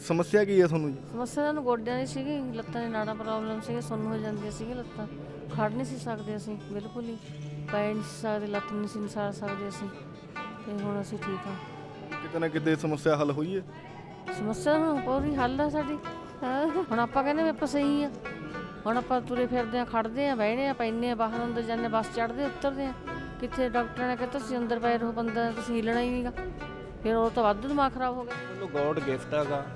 ਸਮੱਸਿਆ ਕੀ ਹੈ ਤੁਹਾਨੂੰ ਜੀ? ਸਮੱਸਿਆ ਨੂੰ ਗੋਡਿਆਂ ਦੀ ਸੀਗੀ ਲੱਤਾਂ ਦੀ ਨਾੜਾਂ ਪ੍ਰੋਬਲਮ ਸੀਗੀ ਸੁੰਨ ਹੋ ਜਾਂਦੀਆਂ ਸੀਗੀਆਂ ਲੱਤਾਂ। ਖੜ ਨਹੀਂ ਸੀ ਸਕਦੇ ਅਸੀਂ ਬਿਲਕੁਲ ਹੀ। ਪੈ ਨਹੀਂ ਸੀ ਸਕਦੇ ਲੱਤ ਨਹੀਂ ਸੀ ਨਸਾ ਸਕਦੇ ਅਸੀਂ। ਤੇ ਹੁਣ ਅਸੀਂ ਠੀਕ ਹਾਂ। ਕਿਤੇ ਨਾ ਕਿਤੇ ਸਮੱਸਿਆ ਹੱਲ ਹੋਈ ਹੈ। ਸਮੱਸਿਆ ਹੁਣ ਪੂਰੀ ਹੱਲ ਆ ਸਾਡੀ। ਹਾਂ। ਹੁਣ ਆਪਾਂ ਕਹਿੰਦੇ ਵੀ ਆਪਾਂ ਸਹੀ ਆ ਹੁਣ ਆਪਾਂ ਤੁਰੇ ਫਿਰਦੇ ਆ ਖੜਦੇ ਆ ਬਹਿਣੇ ਆ ਪੈਨੇ ਆ ਬਾਹਰ ਅੰਦਰ ਜਾਂਦੇ ਬੱਸ ਚੜਦੇ ਉਤਰਦੇ ਆ ਕਿੱਥੇ ਡਾਕਟਰ ਨੇ ਕਹਿੰਦਾ ਤੁਸੀਂ ਅੰਦਰ ਪਏ ਰਹੋ ਬੰਦਾ ਤੁਸੀਂ ਹਿੱਲਣਾ ਹੀ ਨਹੀਂਗਾ ਫਿਰ ਉਹ ਤਾਂ ਵੱਧ ਦਿਮਾਗ ਖਰਾਬ ਹੋ ਗਿਆ। ਚਲੋ ਗੋਡ ਗਿਫਟ ਹੈਗਾ।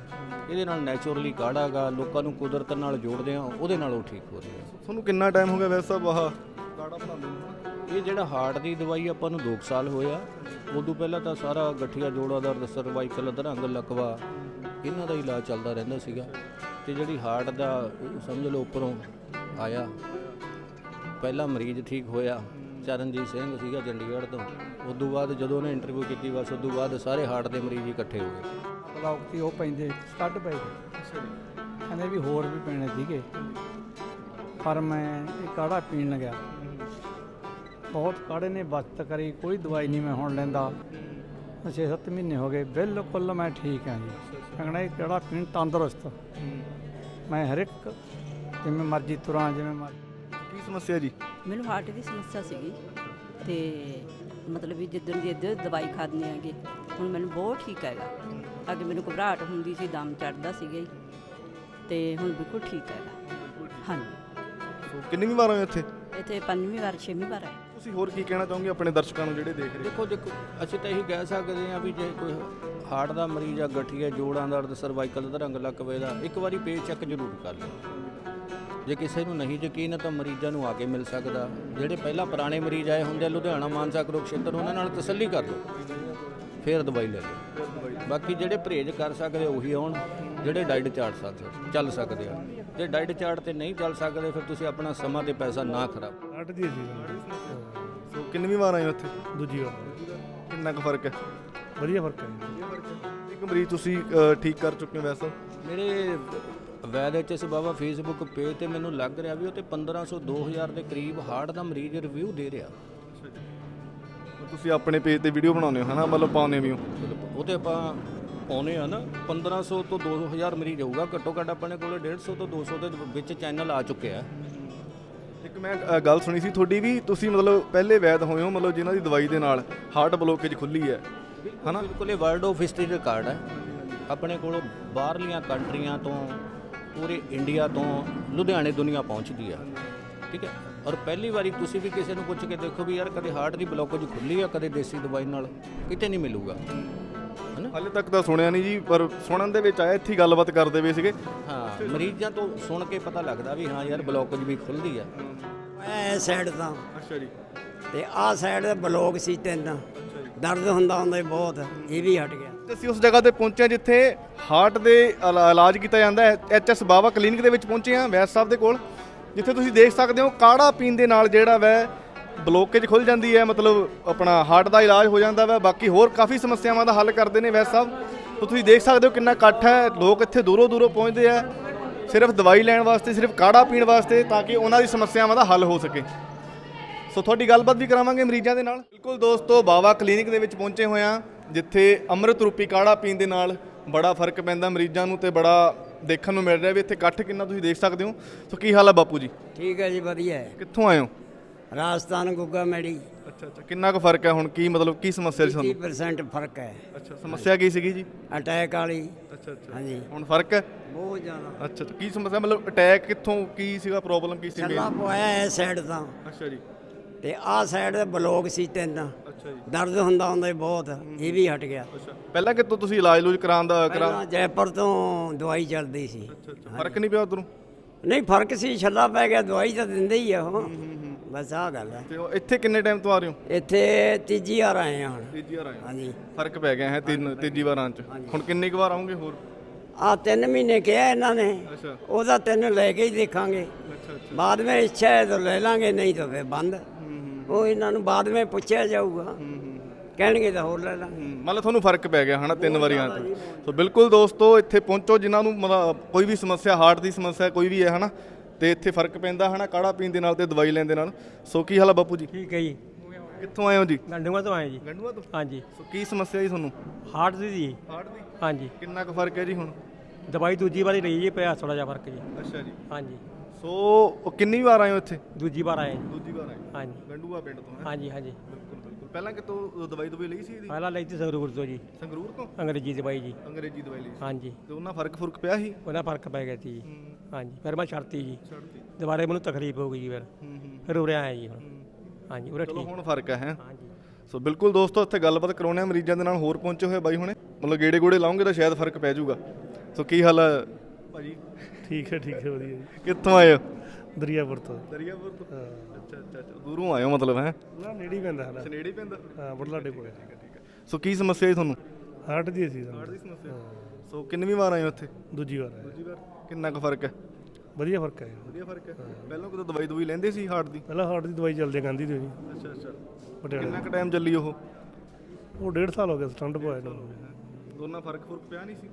ਇਹਦੇ ਨਾਲ ਨੈਚੁਰਲੀ ਕਾੜਾਗਾ ਲੋਕਾਂ ਨੂੰ ਕੁਦਰਤ ਨਾਲ ਜੋੜਦੇ ਆ ਉਹਦੇ ਨਾਲ ਉਹ ਠੀਕ ਹੋ ਰਿਹਾ। ਤੁਹਾਨੂੰ ਕਿੰਨਾ ਟਾਈਮ ਹੋ ਗਿਆ ਵੈਸੇ ਸਾਹਿਬ ਆਹ ਕਾੜਾ ਬਣਾਉਂਦੇ ਨੂੰ? ਇਹ ਜਿਹੜਾ ਹਾਰਟ ਦੀ ਦਵਾਈ ਆਪਾਂ ਨੂੰ 2 ਸਾਲ ਹੋਇਆ ਉਦੋਂ ਪਹਿਲਾਂ ਤਾਂ ਸਾਰਾ ਗਠੀਆ ਜੋੜਾਂ ਦਰਦ ਸਰਵਾਈਕਲ ਅਧਰੰਗ ਲਕਵਾ ਇਹਨਾਂ ਦਾ ਇਲਾਜ ਚੱਲਦਾ ਰਹਿੰਦਾ ਸੀਗਾ। ਤੇ ਜਿਹੜੀ ਹਾਰਟ ਦਾ ਸਮਝ ਲਓ ਉੱਪਰੋਂ ਆਇਆ। ਪਹਿਲਾ ਮਰੀਜ਼ ਠੀਕ ਹੋਇਆ ਚਰਨਜੀਤ ਸਿੰਘ ਸੀਗਾ ਚੰਡੀਗੜ੍ਹ ਤੋਂ। ਉਦੋਂ ਬਾਅਦ ਜਦੋਂ ਉਹਨੇ ਇੰਟਰਵਿਊ ਕੀਤੀ ਬਸ ਉਦੋਂ ਬਾਅਦ ਸਾਰੇ ਹਾਰਟ ਦੇ ਮਰੀਜ਼ ਇਕੱਠੇ ਹੋ ਗਏ। ਬਲੌਕ ਸੀ ਉਹ ਪੈਂਦੇ ਸਟੱਡ ਪਏ। ਕਹਿੰਦੇ ਵੀ ਹੋਰ ਵੀ ਪੈਣੇ ਸੀਗੇ। ਪਰ ਮੈਂ ਇਹ ਕਾੜਾ ਪੀਣ ਲੱਗਿਆ। ਬਹੁਤ ਕਾੜੇ ਨੇ ਬਚਤ ਕਰੀ ਕੋਈ ਦਵਾਈ ਨਹੀਂ ਮੈਂ ਹੁਣ ਲੈਂਦਾ। 6-7 ਮਹੀਨੇ ਹੋ ਗਏ ਬਿਲਕੁਲ ਮੈਂ ਠੀਕ ਹਾਂ ਜੀ। ਕਹਿੰਦਾ ਇਹ ਕਾੜਾ ਪੀਣ ਤੰਦਰੁਸਤ। ਮੈਂ ਹਰ ਇੱਕ ਜਿਵੇਂ ਮਰਜ਼ੀ ਤੁਰਾਂ ਜਿਵੇਂ ਮਰਜ਼ੀ। ਕੀ ਸਮੱਸਿਆ ਜੀ? ਮੈਨੂੰ ਹਾਰਟ ਦੀ ਸਮੱਸਿਆ ਸੀਗੀ। ਤੇ ਮਤਲਬ ਵੀ ਜਿੱਦਣ ਦੀ ਦਵਾਈ ਖਾਦਨੇ ਆਗੇ ਹੁਣ ਮੈਨੂੰ ਬਹੁਤ ਠੀਕ ਹੈਗਾ। ਅੱਗੇ ਮੈਨੂੰ ਘਬਰਾਹਟ ਹੁੰਦੀ ਸੀ ਦਮ ਚੜਦਾ ਸੀਗਾ ਜੀ। ਤੇ ਹੁਣ ਬਿਲਕੁਲ ਠੀਕ ਹੈਗਾ ਹਾਂਜੀ। ਸੋ ਕਿੰਨੀ ਵਾਰ ਆਏ ਇੱਥੇ? ਇੱਥੇ ਪੰਜਵੀਂ ਵਾਰ ਛੇਵੀਂ ਵਾਰ ਆਏ। ਤੁਸੀਂ ਹੋਰ ਕੀ ਕਹਿਣਾ ਚਾਹੋਗੇ ਆਪਣੇ ਦਰਸ਼ਕਾਂ ਨੂੰ ਜਿਹੜੇ ਦੇਖ ਰਹੇ? ਦੇਖੋ ਦੇਖੋ ਅਸੀਂ ਤਾਂ ਇਹੀ ਕਹਿ ਸਕਦੇ ਹਾਂ ਵੀ ਜੇ ਕੋਈ ਹਾਰਟ ਦਾ ਮਰੀਜ਼ ਆ ਗਠੀਆ ਜੋੜਾਂ ਦਾ ਦਰਦ ਸਰਵਾਈਕਲ ਦਾ ਰੰਗ ਲਕਵੇ ਦਾ ਇੱਕ ਵਾਰੀ ਪੇਜ ਚੈੱਕ ਜ਼ਰੂਰ ਕਰ ਲਓ। ਜੇ ਕਿਸੇ ਨੂੰ ਨਹੀਂ ਯਕੀਨ ਤਾਂ ਮਰੀਜ਼ਾਂ ਨੂੰ ਆ ਕੇ ਮਿਲ ਸਕਦਾ। ਜਿਹੜੇ ਪਹਿਲਾਂ ਪੁਰਾਣੇ ਮਰੀਜ਼ ਆਏ ਹੁੰਦੇ ਆ ਲੁਧਿਆਣਾ ਮਾਨਸਾ ਕੁਰੂਕਸ਼ੇਤਰ ਉਹਨਾਂ ਨਾਲ ਤਸੱਲੀ ਕਰ ਲਓ। ਫਿਰ ਦਵਾਈ ਲੈ ਲਓ। ਬਾਕੀ ਜਿਹੜੇ ਪਰਹੇਜ਼ ਕਰ ਸਕਦੇ ਉਹੀ ਆਉਣ ਜਿਹੜੇ ਡਾਈਟ ਚਾਰਟ ਸਕਦੇ ਚੱਲ ਸਕਦੇ ਆ। ਜੇ ਡਾਈਟ ਚਾਰਟ ਤੇ ਨਹੀਂ ਚੱਲ ਸਕਦੇ ਫਿਰ ਤੁਸੀਂ ਆਪਣਾ ਸਮਾਂ ਤੇ ਪੈਸਾ ਨਾ ਖਰਾਬ ਦੀ ਸੋ ਕਿੰਨੀ ਵਾਰ ਆਏ ਹੋ ਇੱਥੇ? ਦੂਜੀ ਵਾਰ। ਕਿੰਨਾ ਕੁ ਫ਼ਰਕ ਹੈ? ਵਧੀਆ ਫ਼ਰਕ ਹੈ। ਇੱਕ ਮਰੀਜ਼ ਤੁਸੀਂ ਠੀਕ ਕਰ ਚੁੱਕੇ ਹੋ ਵੈਸੇ? ਮੇਰੇ ਵੈਦ ਐਚਐਸ ਬਾਬਾ ਫੇਸਬੁੱਕ ਪੇਜ ਤੇ ਮੈਨੂੰ ਲੱਗ ਰਿਹਾ ਵੀ ਉਹ ਤੇ 1500 2000 ਦੇ ਕਰੀਬ ਹਾਰਟ ਦਾ ਮਰੀਜ਼ ਰਿਵਿਊ ਦੇ ਰਿਹਾ। ਤੁਸੀਂ ਆਪਣੇ ਪੇਜ ਤੇ ਵੀਡੀਓ ਬਣਾਉਂਦੇ ਹੋ ਹਨਾ? ਮਤਲਬ ਪਾਉਂਦੇ ਵੀ ਹੋ। ਉਹ ਤੇ ਆਪਾਂ ਪਾਉਨੇ ਆ ਨਾ। 1500 ਤੋਂ 2000 ਮਰੀਜ਼ ਹੋਊਗਾ ਘੱਟੋ ਘੱਟ ਆਪਣੇ ਕੋਲ 150 ਤੋਂ 200 ਦੇ ਵਿੱਚ ਚੈਨਲ ਆ ਚੁੱਕੇ ਆ। ਇੱਕ ਮੈਂ ਅ, ਗੱਲ ਸੁਣੀ ਸੀ ਤੁਹਾਡੀ ਵੀ ਤੁਸੀਂ ਮਤਲਬ ਪਹਿਲੇ ਵੈਦ ਹੋਏ ਹੋ ਮਤਲਬ ਜਿਨ੍ਹਾਂ ਦੀ ਦਵਾਈ ਦੇ ਨਾਲ ਹਾਰਟ ਬਲੋਕੇਜ ਖੁੱਲੀ ਹੈ। ਹਨਾ? ਬਿਲਕੁਲ ਇਹ ਵਰਲਡ ਆਫ ਹਿਸਟਰੀ ਰਿਕਾਰਡ ਹੈ। ਆਪਣੇ ਕੋਲ ਬਾਹਰਲੀਆਂ ਕੰਟਰੀਆਂ ਤੋਂ ਪੂਰੇ ਇੰਡੀਆ ਤੋਂ ਲੁਧਿਆਣੇ ਦੁਨੀਆ ਪਹੁੰਚਦੀ ਆ। ਠੀਕ ਹੈ? ਔਰ ਪਹਿਲੀ ਵਾਰੀ ਤੁਸੀਂ ਵੀ ਕਿਸੇ ਨੂੰ ਪੁੱਛ ਕੇ ਦੇਖੋ ਵੀ ਯਾਰ ਕਦੇ ਹਾਰਟ ਦੀ ਬਲੋਕੇਜ ਖੁੱਲੀ ਆ ਕਦੇ ਦੇਸੀ ਦਵਾਈ ਨਾਲ ਕਿਤੇ ਨਹੀਂ ਮਿਲੂਗਾ। ਹਨਾ? ਹਾਲੇ ਤੱਕ ਤਾਂ ਸੁਣਿਆ ਨਹੀਂ ਜੀ ਪਰ ਸੁਣਨ ਦੇ ਵਿੱਚ ਆਇਆ ਇੱਥੇ ਹੀ ਗੱਲਬਾਤ ਕਰਦੇ ਪਏ ਸੀਗੇ। ਹਾਂ ਮਰੀਜ਼ਾਂ ਤੋਂ ਸੁਣ ਕੇ ਪਤਾ ਲੱਗਦਾ ਵੀ ਹਾਂ ਯਾਰ ਬਲੋਕੇਜ ਵੀ ਖੁੱਲਦੀ ਆ। ਐ ਸਾਈਡ ਤਾਂ। ਅੱਛਾ ਜੀ। ਤੇ ਆਹ ਸਾਈਡ ਤੇ ਬਲੋਕ ਸੀ ਤਿੰਨ। ਦਰਦ ਹੁੰਦਾ ਹੁੰਦਾ ਸੀ ਬਹੁਤ ਇਹ ਵੀ ਹਟ ਗਿਆ। ਤੇ ਅਸੀਂ ਉਸ ਜਗ੍ਹਾ ਤੇ ਪਹੁੰਚੇ ਹਾਂ ਜਿੱਥੇ ਹਾਰਟ ਦੇ ਇਲਾ- ਇਲਾਜ ਕੀਤਾ ਜਾਂਦਾ ਹੈ। ਐਚਐਸ ਬਾਬਾ ਕਲੀਨਿਕ ਦੇ ਵਿੱਚ ਪਹੁੰਚੇ ਹਾਂ ਵੈਦ ਸਾਹਿਬ ਦੇ ਕੋਲ। ਜਿੱਥੇ ਤੁਸੀਂ ਦੇਖ ਸਕਦੇ ਹੋ ਕਾੜਾ ਪੀਣ ਦੇ ਨਾਲ ਜਿਹੜਾ ਵੈ, ਬਲੋਕੇਜ ਖੁੱਲ ਜਾਂਦੀ ਹੈ, ਮਤਲਬ ਆਪਣਾ ਹਾਰਟ ਦਾ ਇਲਾਜ ਹੋ ਜਾਂਦਾ ਵੈ, ਬਾਕੀ ਹੋਰ ਕਾਫੀ ਸਮੱਸਿਆਵਾਂ ਦਾ ਹੱਲ ਕਰਦੇ ਨੇ ਵੈਦ ਸਾਹਿਬ। ਤਾਂ ਤੁਸੀਂ ਦੇਖ ਸਕਦੇ ਹੋ ਕਿੰਨਾ ਇਕੱਠ ਹੈ, ਲੋਕ ਇੱਥੇ ਦੂਰੋਂ ਦੂਰੋਂ ਪਹੁੰਚਦੇ ਆ, ਸਿਰਫ ਦਵਾਈ ਲੈਣ ਵਾਸਤੇ, ਸਿਰਫ ਕਾੜਾ ਪੀਣ ਵਾਸਤੇ, ਤਾਂ ਕਿ ਉਹਨਾਂ ਦੀ ਸਮੱਸਿਆਵਾਂ ਦਾ ਹੱਲ ਹੋ ਸਕੇ। ਸੋ ਤੁਹਾਡੀ ਗੱਲਬਾਤ ਵੀ ਕਰਾਵਾਂਗੇ ਮਰੀਜ਼ਾਂ ਦੇ ਨਾਲ। ਬਿਲਕੁਲ ਦੋਸਤੋ, ਬਾਵਾ ਕਲੀਨਿਕ ਦੇ ਵਿੱਚ ਪਹੁੰਚੇ ਹੋਏ ਹਾਂ, ਜਿੱਥੇ ਅੰਮ੍ਰਿਤ ਰੂਪੀ ਕਾੜਾ ਪੀਣ ਦੇ ਨਾਲ ਬੜਾ ਫ਼ਰਕ ਪੈਂਦਾ ਮਰੀਜ਼ਾਂ ਨੂੰ ਤੇ ਬੜਾ ਦੇਖਣ ਨੂੰ ਮਿਲ ਰਿਹਾ ਵੀ ਇੱਥੇ ਇਕੱਠ ਕਿੰਨਾ ਤੁਸੀਂ ਦੇਖ ਸਕਦੇ ਹੋ। ਸੋ ਕੀ ਹਾਲ ਹੈ ਬਾਪੂ ਜੀ? ਠੀਕ ਹੈ ਜੀ ਵਧੀਆ ਹੈ। ਕਿੱਥੋਂ ਆਏ ਹੋ? ਰਾਜਸਥਾਨ ਗੁੱਗਾ ਮੈੜੀ। ਅੱਛਾ ਅੱਛਾ। ਕਿੰਨਾ ਕੁ ਫ਼ਰਕ ਹੈ ਹੁਣ? ਕੀ ਮਤਲਬ ਕੀ ਸਮੱਸਿਆ ਸੀ ਤੁਹਾਨੂੰ? 30% ਫ਼ਰਕ ਹੈ। ਅੱਛਾ ਸਮੱਸਿਆ ਕੀ ਸੀਗੀ ਜੀ? ਅਟੈਕ ਵਾਲੀ। ਅੱਛਾ ਅੱਛਾ। ਹਾਂਜੀ। ਹੁਣ ਫ਼ਰਕ ਹੈ? ਬਹੁਤ ਜ਼ਿਆਦਾ। ਅੱਛਾ ਅੱਛਾ। ਕੀ ਸਮੱਸਿਆ? ਮਤਲਬ ਅਟੈਕ ਕਿੱਥੋਂ ਕੀ ਸੀਗਾ ਪ੍ਰੋਬਲਮ ਕੀ ਸੀ ਛੱਲਾ ਪਵਾਇਆ ਐ ਸਾਈਡ ਤਾਂ। ਅੱਛਾ ਜੀ। ਤੇ ਆਹ ਸਾਈਡ ਤੇ ਬਲੋਕ ਸੀ ਤਿੰਨ। ਅੱਛਾ ਜੀ। ਦਰਦ ਹੁੰਦਾ ਹੁੰਦਾ ਸੀ ਬਹੁਤ ਇਹ ਵੀ ਹਟ ਗਿਆ। ਅੱਛਾ। ਪਹਿਲਾਂ ਕਿਤੋਂ ਤੁਸੀਂ ਇਲਾਜ ਲੂਜ ਕਰਾਉਣ ਦਾ ਕਰਾ ਪਹਿਲਾਂ ਜੈਪੁਰ ਤੋਂ ਦਵਾਈ ਚੱਲਦੀ ਸੀ। ਫ਼ਰਕ ਨਹੀਂ ਪਿਆ ਉਧਰੋਂ? ਨਹੀਂ ਫ਼ਰਕ ਸੀ ਛੱਲਾ ਪੈ ਗਿਆ ਦਵਾਈ ਤਾਂ ਦਿੰਦੇ ਹੀ ਆ ਉਹ। ਬਸ ਆਹ ਗੱਲ ਹੈ ਤੇ ਉਹ ਇੱਥੇ ਕਿੰਨੇ ਟਾਈਮ ਤੋਂ ਆ ਰਹੇ ਹੋ? ਇੱਥੇ ਤੀਜੀ ਵਾਰ ਆਏ ਆ ਹੁਣ। ਤੀਜੀ ਵਾਰ ਆਏ ਹੋ। ਹਾਂਜੀ। ਫ਼ਰਕ ਪੈ ਗਿਆ ਹੈ ਤਿੰਨ ਤੀਜੀ ਵਾਰਾਂ ਚ। ਹੁਣ ਕਿੰਨੀ ਕੁ ਵਾਰ ਆਉਂਗੇ ਹੋਰ? ਆ ਤਿੰਨ ਮਹੀਨੇ ਕਿਹਾ ਇਹਨਾਂ ਨੇ। ਅੱਛਾ। ਉਹਦਾ ਤਿੰਨ ਲੈ ਕੇ ਹੀ ਦੇਖਾਂਗੇ। ਅੱਛਾ ਅੱਛਾ। ਬਾਅਦ ਵਿੱਚ ਇੱਛਾ ਹੈ ਤਾਂ ਲੈ ਲਾਂਗੇ ਨਹੀਂ ਤਾਂ ਫਿਰ ਬੰਦ। ਉਹ ਇਹਨਾਂ ਨੂੰ ਬਾਅਦ ਵਿੱਚ ਪੁੱਛਿਆ ਜਾਊਗਾ। ਕਹਿਣਗੇ ਤਾਂ ਹੋਰ ਲੈ ਲਾਂਗੇ। ਮਤਲਬ ਤੁਹਾਨੂੰ ਫ਼ਰਕ ਪੈ ਗਿਆ ਹਨਾ ਤਿੰਨ ਵਾਰੀਆਂ ਚ। ਸੋ ਬਿਲਕੁਲ ਦੋਸਤੋ ਇੱਥੇ ਪਹੁੰਚੋ ਜਿਨ੍ਹਾਂ ਨੂੰ ਮਤਲਬ ਕੋਈ ਵੀ ਸਮੱਸਿਆ ਹਾਰਟ ਦੀ ਸਮੱਸਿਆ ਕੋਈ ਵੀ ਹੈ ਹਨਾ ਤੇ ਇੱਥੇ ਫ਼ਰਕ ਪੈਂਦਾ ਹਨਾ ਕਾੜਾ ਪੀਣ ਦੇ ਨਾਲ ਤੇ ਦਵਾਈ ਲੈਣ ਦੇ ਨਾਲ। ਸੋ ਕੀ ਹਾਲ ਆ ਬਾਪੂ ਜੀ? ਠੀਕ ਹੈ ਜੀ। ਕਿੱਥੋਂ ਆਏ ਹੋ ਜੀ? ਗੰਡੂਆਂ ਤੋਂ ਆਏ ਜੀ। ਗੰਡੂਆ ਤੋਂ? ਹਾਂਜੀ। ਸੋ ਕੀ ਸਮੱਸਿਆ ਜੀ ਤੁਹਾਨੂੰ? ਹਾਰਟ ਦੀ ਜੀ। ਹਾਰਟ ਦੀ? ਹਾਂਜੀ। ਕਿੰਨਾ ਕੁ ਫ਼ਰਕ ਹੈ ਜੀ ਹੁਣ? ਦਵਾਈ ਦੂਜੀ ਵਾਰੀ ਲਈ ਜੀ ਪਿਆ ਥੋੜਾ ਜਿਹਾ ਫ਼ਰਕ ਜੀ। ਅੱਛਾ ਜੀ। ਹਾਂਜੀ। ਸੋ ਉਹ ਕਿੰਨੀ ਵਾਰ ਆਏ ਹੋ ਇੱਥੇ? ਦੂਜੀ ਵਾਰ ਆਏ। ਜੀ ਦੂਜੀ ਵਾਰ ਆਏ ਹਾਂਜੀ। ਗੰਡੂਆ ਪਿੰਡ ਤੋਂ ਹੈ? ਹਾਂਜੀ ਹਾਂਜੀ। ਬਿਲਕੁਲ ਬਿਲਕੁਲ। ਪਹਿਲਾਂ ਕਿਤੋਂ ਦਵਾਈ ਦਵਾਈ ਲਈ ਸੀ ਇਹਦੀ? ਪਹਿਲਾਂ ਲਈ ਸੀ ਸੰਗਰੂਰ ਤੋਂ ਜੀ। ਸੰਗਰੂਰ ਤੋਂ? ਅੰਗਰੇਜ਼ੀ ਦਵਾਈ ਜੀ। ਅੰਗਰੇਜ਼ੀ ਦਵਾਈ ਲਈ ਸੀ। ਹਾਂਜੀ। ਤੇ ਉਹਨਾਂ ਫ਼ਰਕ ਫੁਰਕ ਪਿਆ ਸੀ? ਉਹਦਾ ਫ਼ਰਕ ਪੈ ਗਿਆ ਸੀ ਜੀ। ਹਾਂਜੀ। ਫਿਰ ਮੈਂ ਛੱਡਤੀ ਜੀ। ਛੱਡਤੀ। ਦੁਬਾਰੇ ਮੈਨੂੰ ਤਕਲੀਫ ਹੋ ਗਈ ਜੀ ਫਿਰ। ਹੂੰ ਹੂੰ। ਫਿਰ ਉਰੇ ਆਇਆ ਜੀ ਹੁਣ। ਹਾਂਜੀ ਉਰੇ ਚਲੋ ਠੀਕ। ਹੁਣ ਫ਼ਰਕ ਹੈ ਹੈਂ? ਹਾਂਜੀ। ਸੋ ਬਿਲਕੁਲ ਦੋਸਤੋ ਇੱਥੇ ਗੱਲਬਾਤ ਕਰਾਉਣੇ ਆ ਮਰੀਜ਼ਾਂ ਦੇ ਨਾਲ। ਹੋਰ ਪਹੁੰਚੇ ਹੋਏ ਬਾਈ ਹੁਣੇ। ਮਤਲਬ ਗੇੜੇ ਗੋੜੇ ਲਾਉਂਗੇ ਤਾਂ ਸ਼ਾਇਦ ਫ਼ਰਕ ਪੈ ਜਾਊਗਾ। ਸੋ ਕੀ ਹਾਲ ਹੈ ਭਾਜੀ ਠੀਕ ਹੈ ਠੀਕ ਹੈ ਵਧੀਆ ਜੀ। ਕਿੱਥੋਂ ਆਏ ਹੋ? ਦਰਿਆਪੁਰ ਤੋਂ। ਦਰਿਆਪੁਰ ਤੋਂ? ਅੱਛਾ ਅੱਛਾ ਅੱਛਾ। ਦੂਰੋਂ ਆਏ ਹੋ ਮਤਲਬ ਹੈ? ਨਾ ਨੇੜੇ ਹੀ ਪੈਂਦਾ ਸਾਡਾ। ਸਨੇੜੀ ਪੈਂਦਾ? ਹਾਂ ਬੜਲਾਡੇ ਕੋਲੇ। ਸੋ ਕੀ ਸਮੱਸਿਆ ਹੈ ਤੁਹਾਨੂੰ? ਹਾਰਟ ਦੀ ਸੀ ਸਾਨੂੰ। ਦੀ ਸਮੱਸਿਆ। ਸੋ ਕਿੰਨੀ ਵਾਰ ਆਏ ਹੋ ਇੱਥੇ? ਦੂਜੀ ਵਾਰ ਆਇਆ ਦੂਜੀ ਵਾਰ? ਕਿੰਨਾ ਕੁ ਫ਼ਰਕ ਹੈ? ਵਧੀਆ ਫ਼ਰਕ ਹੈ। ਵਧੀਆ ਫ਼ਰਕ ਹੈ। ਪਹਿਲਾਂ ਕਿਤੇ ਦਵਾਈ ਦਵਾਈ ਲੈਂਦੇ ਸੀ ਹਾਰਟ ਦੀ? ਪਹਿਲਾਂ ਹਾਰਟ ਦੀ ਦਵਾਈ ਚੱਲਦੀ ਗਾਂਧੀ ਦੀ ਜੀ ਅੱਛਾ ਅੱਛਾ। ਪਟਿਆਲੇ ਕਿੰਨਾ ਕੁ ਟਾਈਮ ਚੱਲੀ ਉਹ? ਉਹ ਡੇਢ ਸਾਲ ਹੋ ਗਿਆ ਸਟੰਟ ਪਵਾਏ ਨੂੰ ਦੋਨਾਂ ਫ਼ਰਕ ਫੁਰਕ ਪਿਆ ਨਹੀਂ ਸੀ?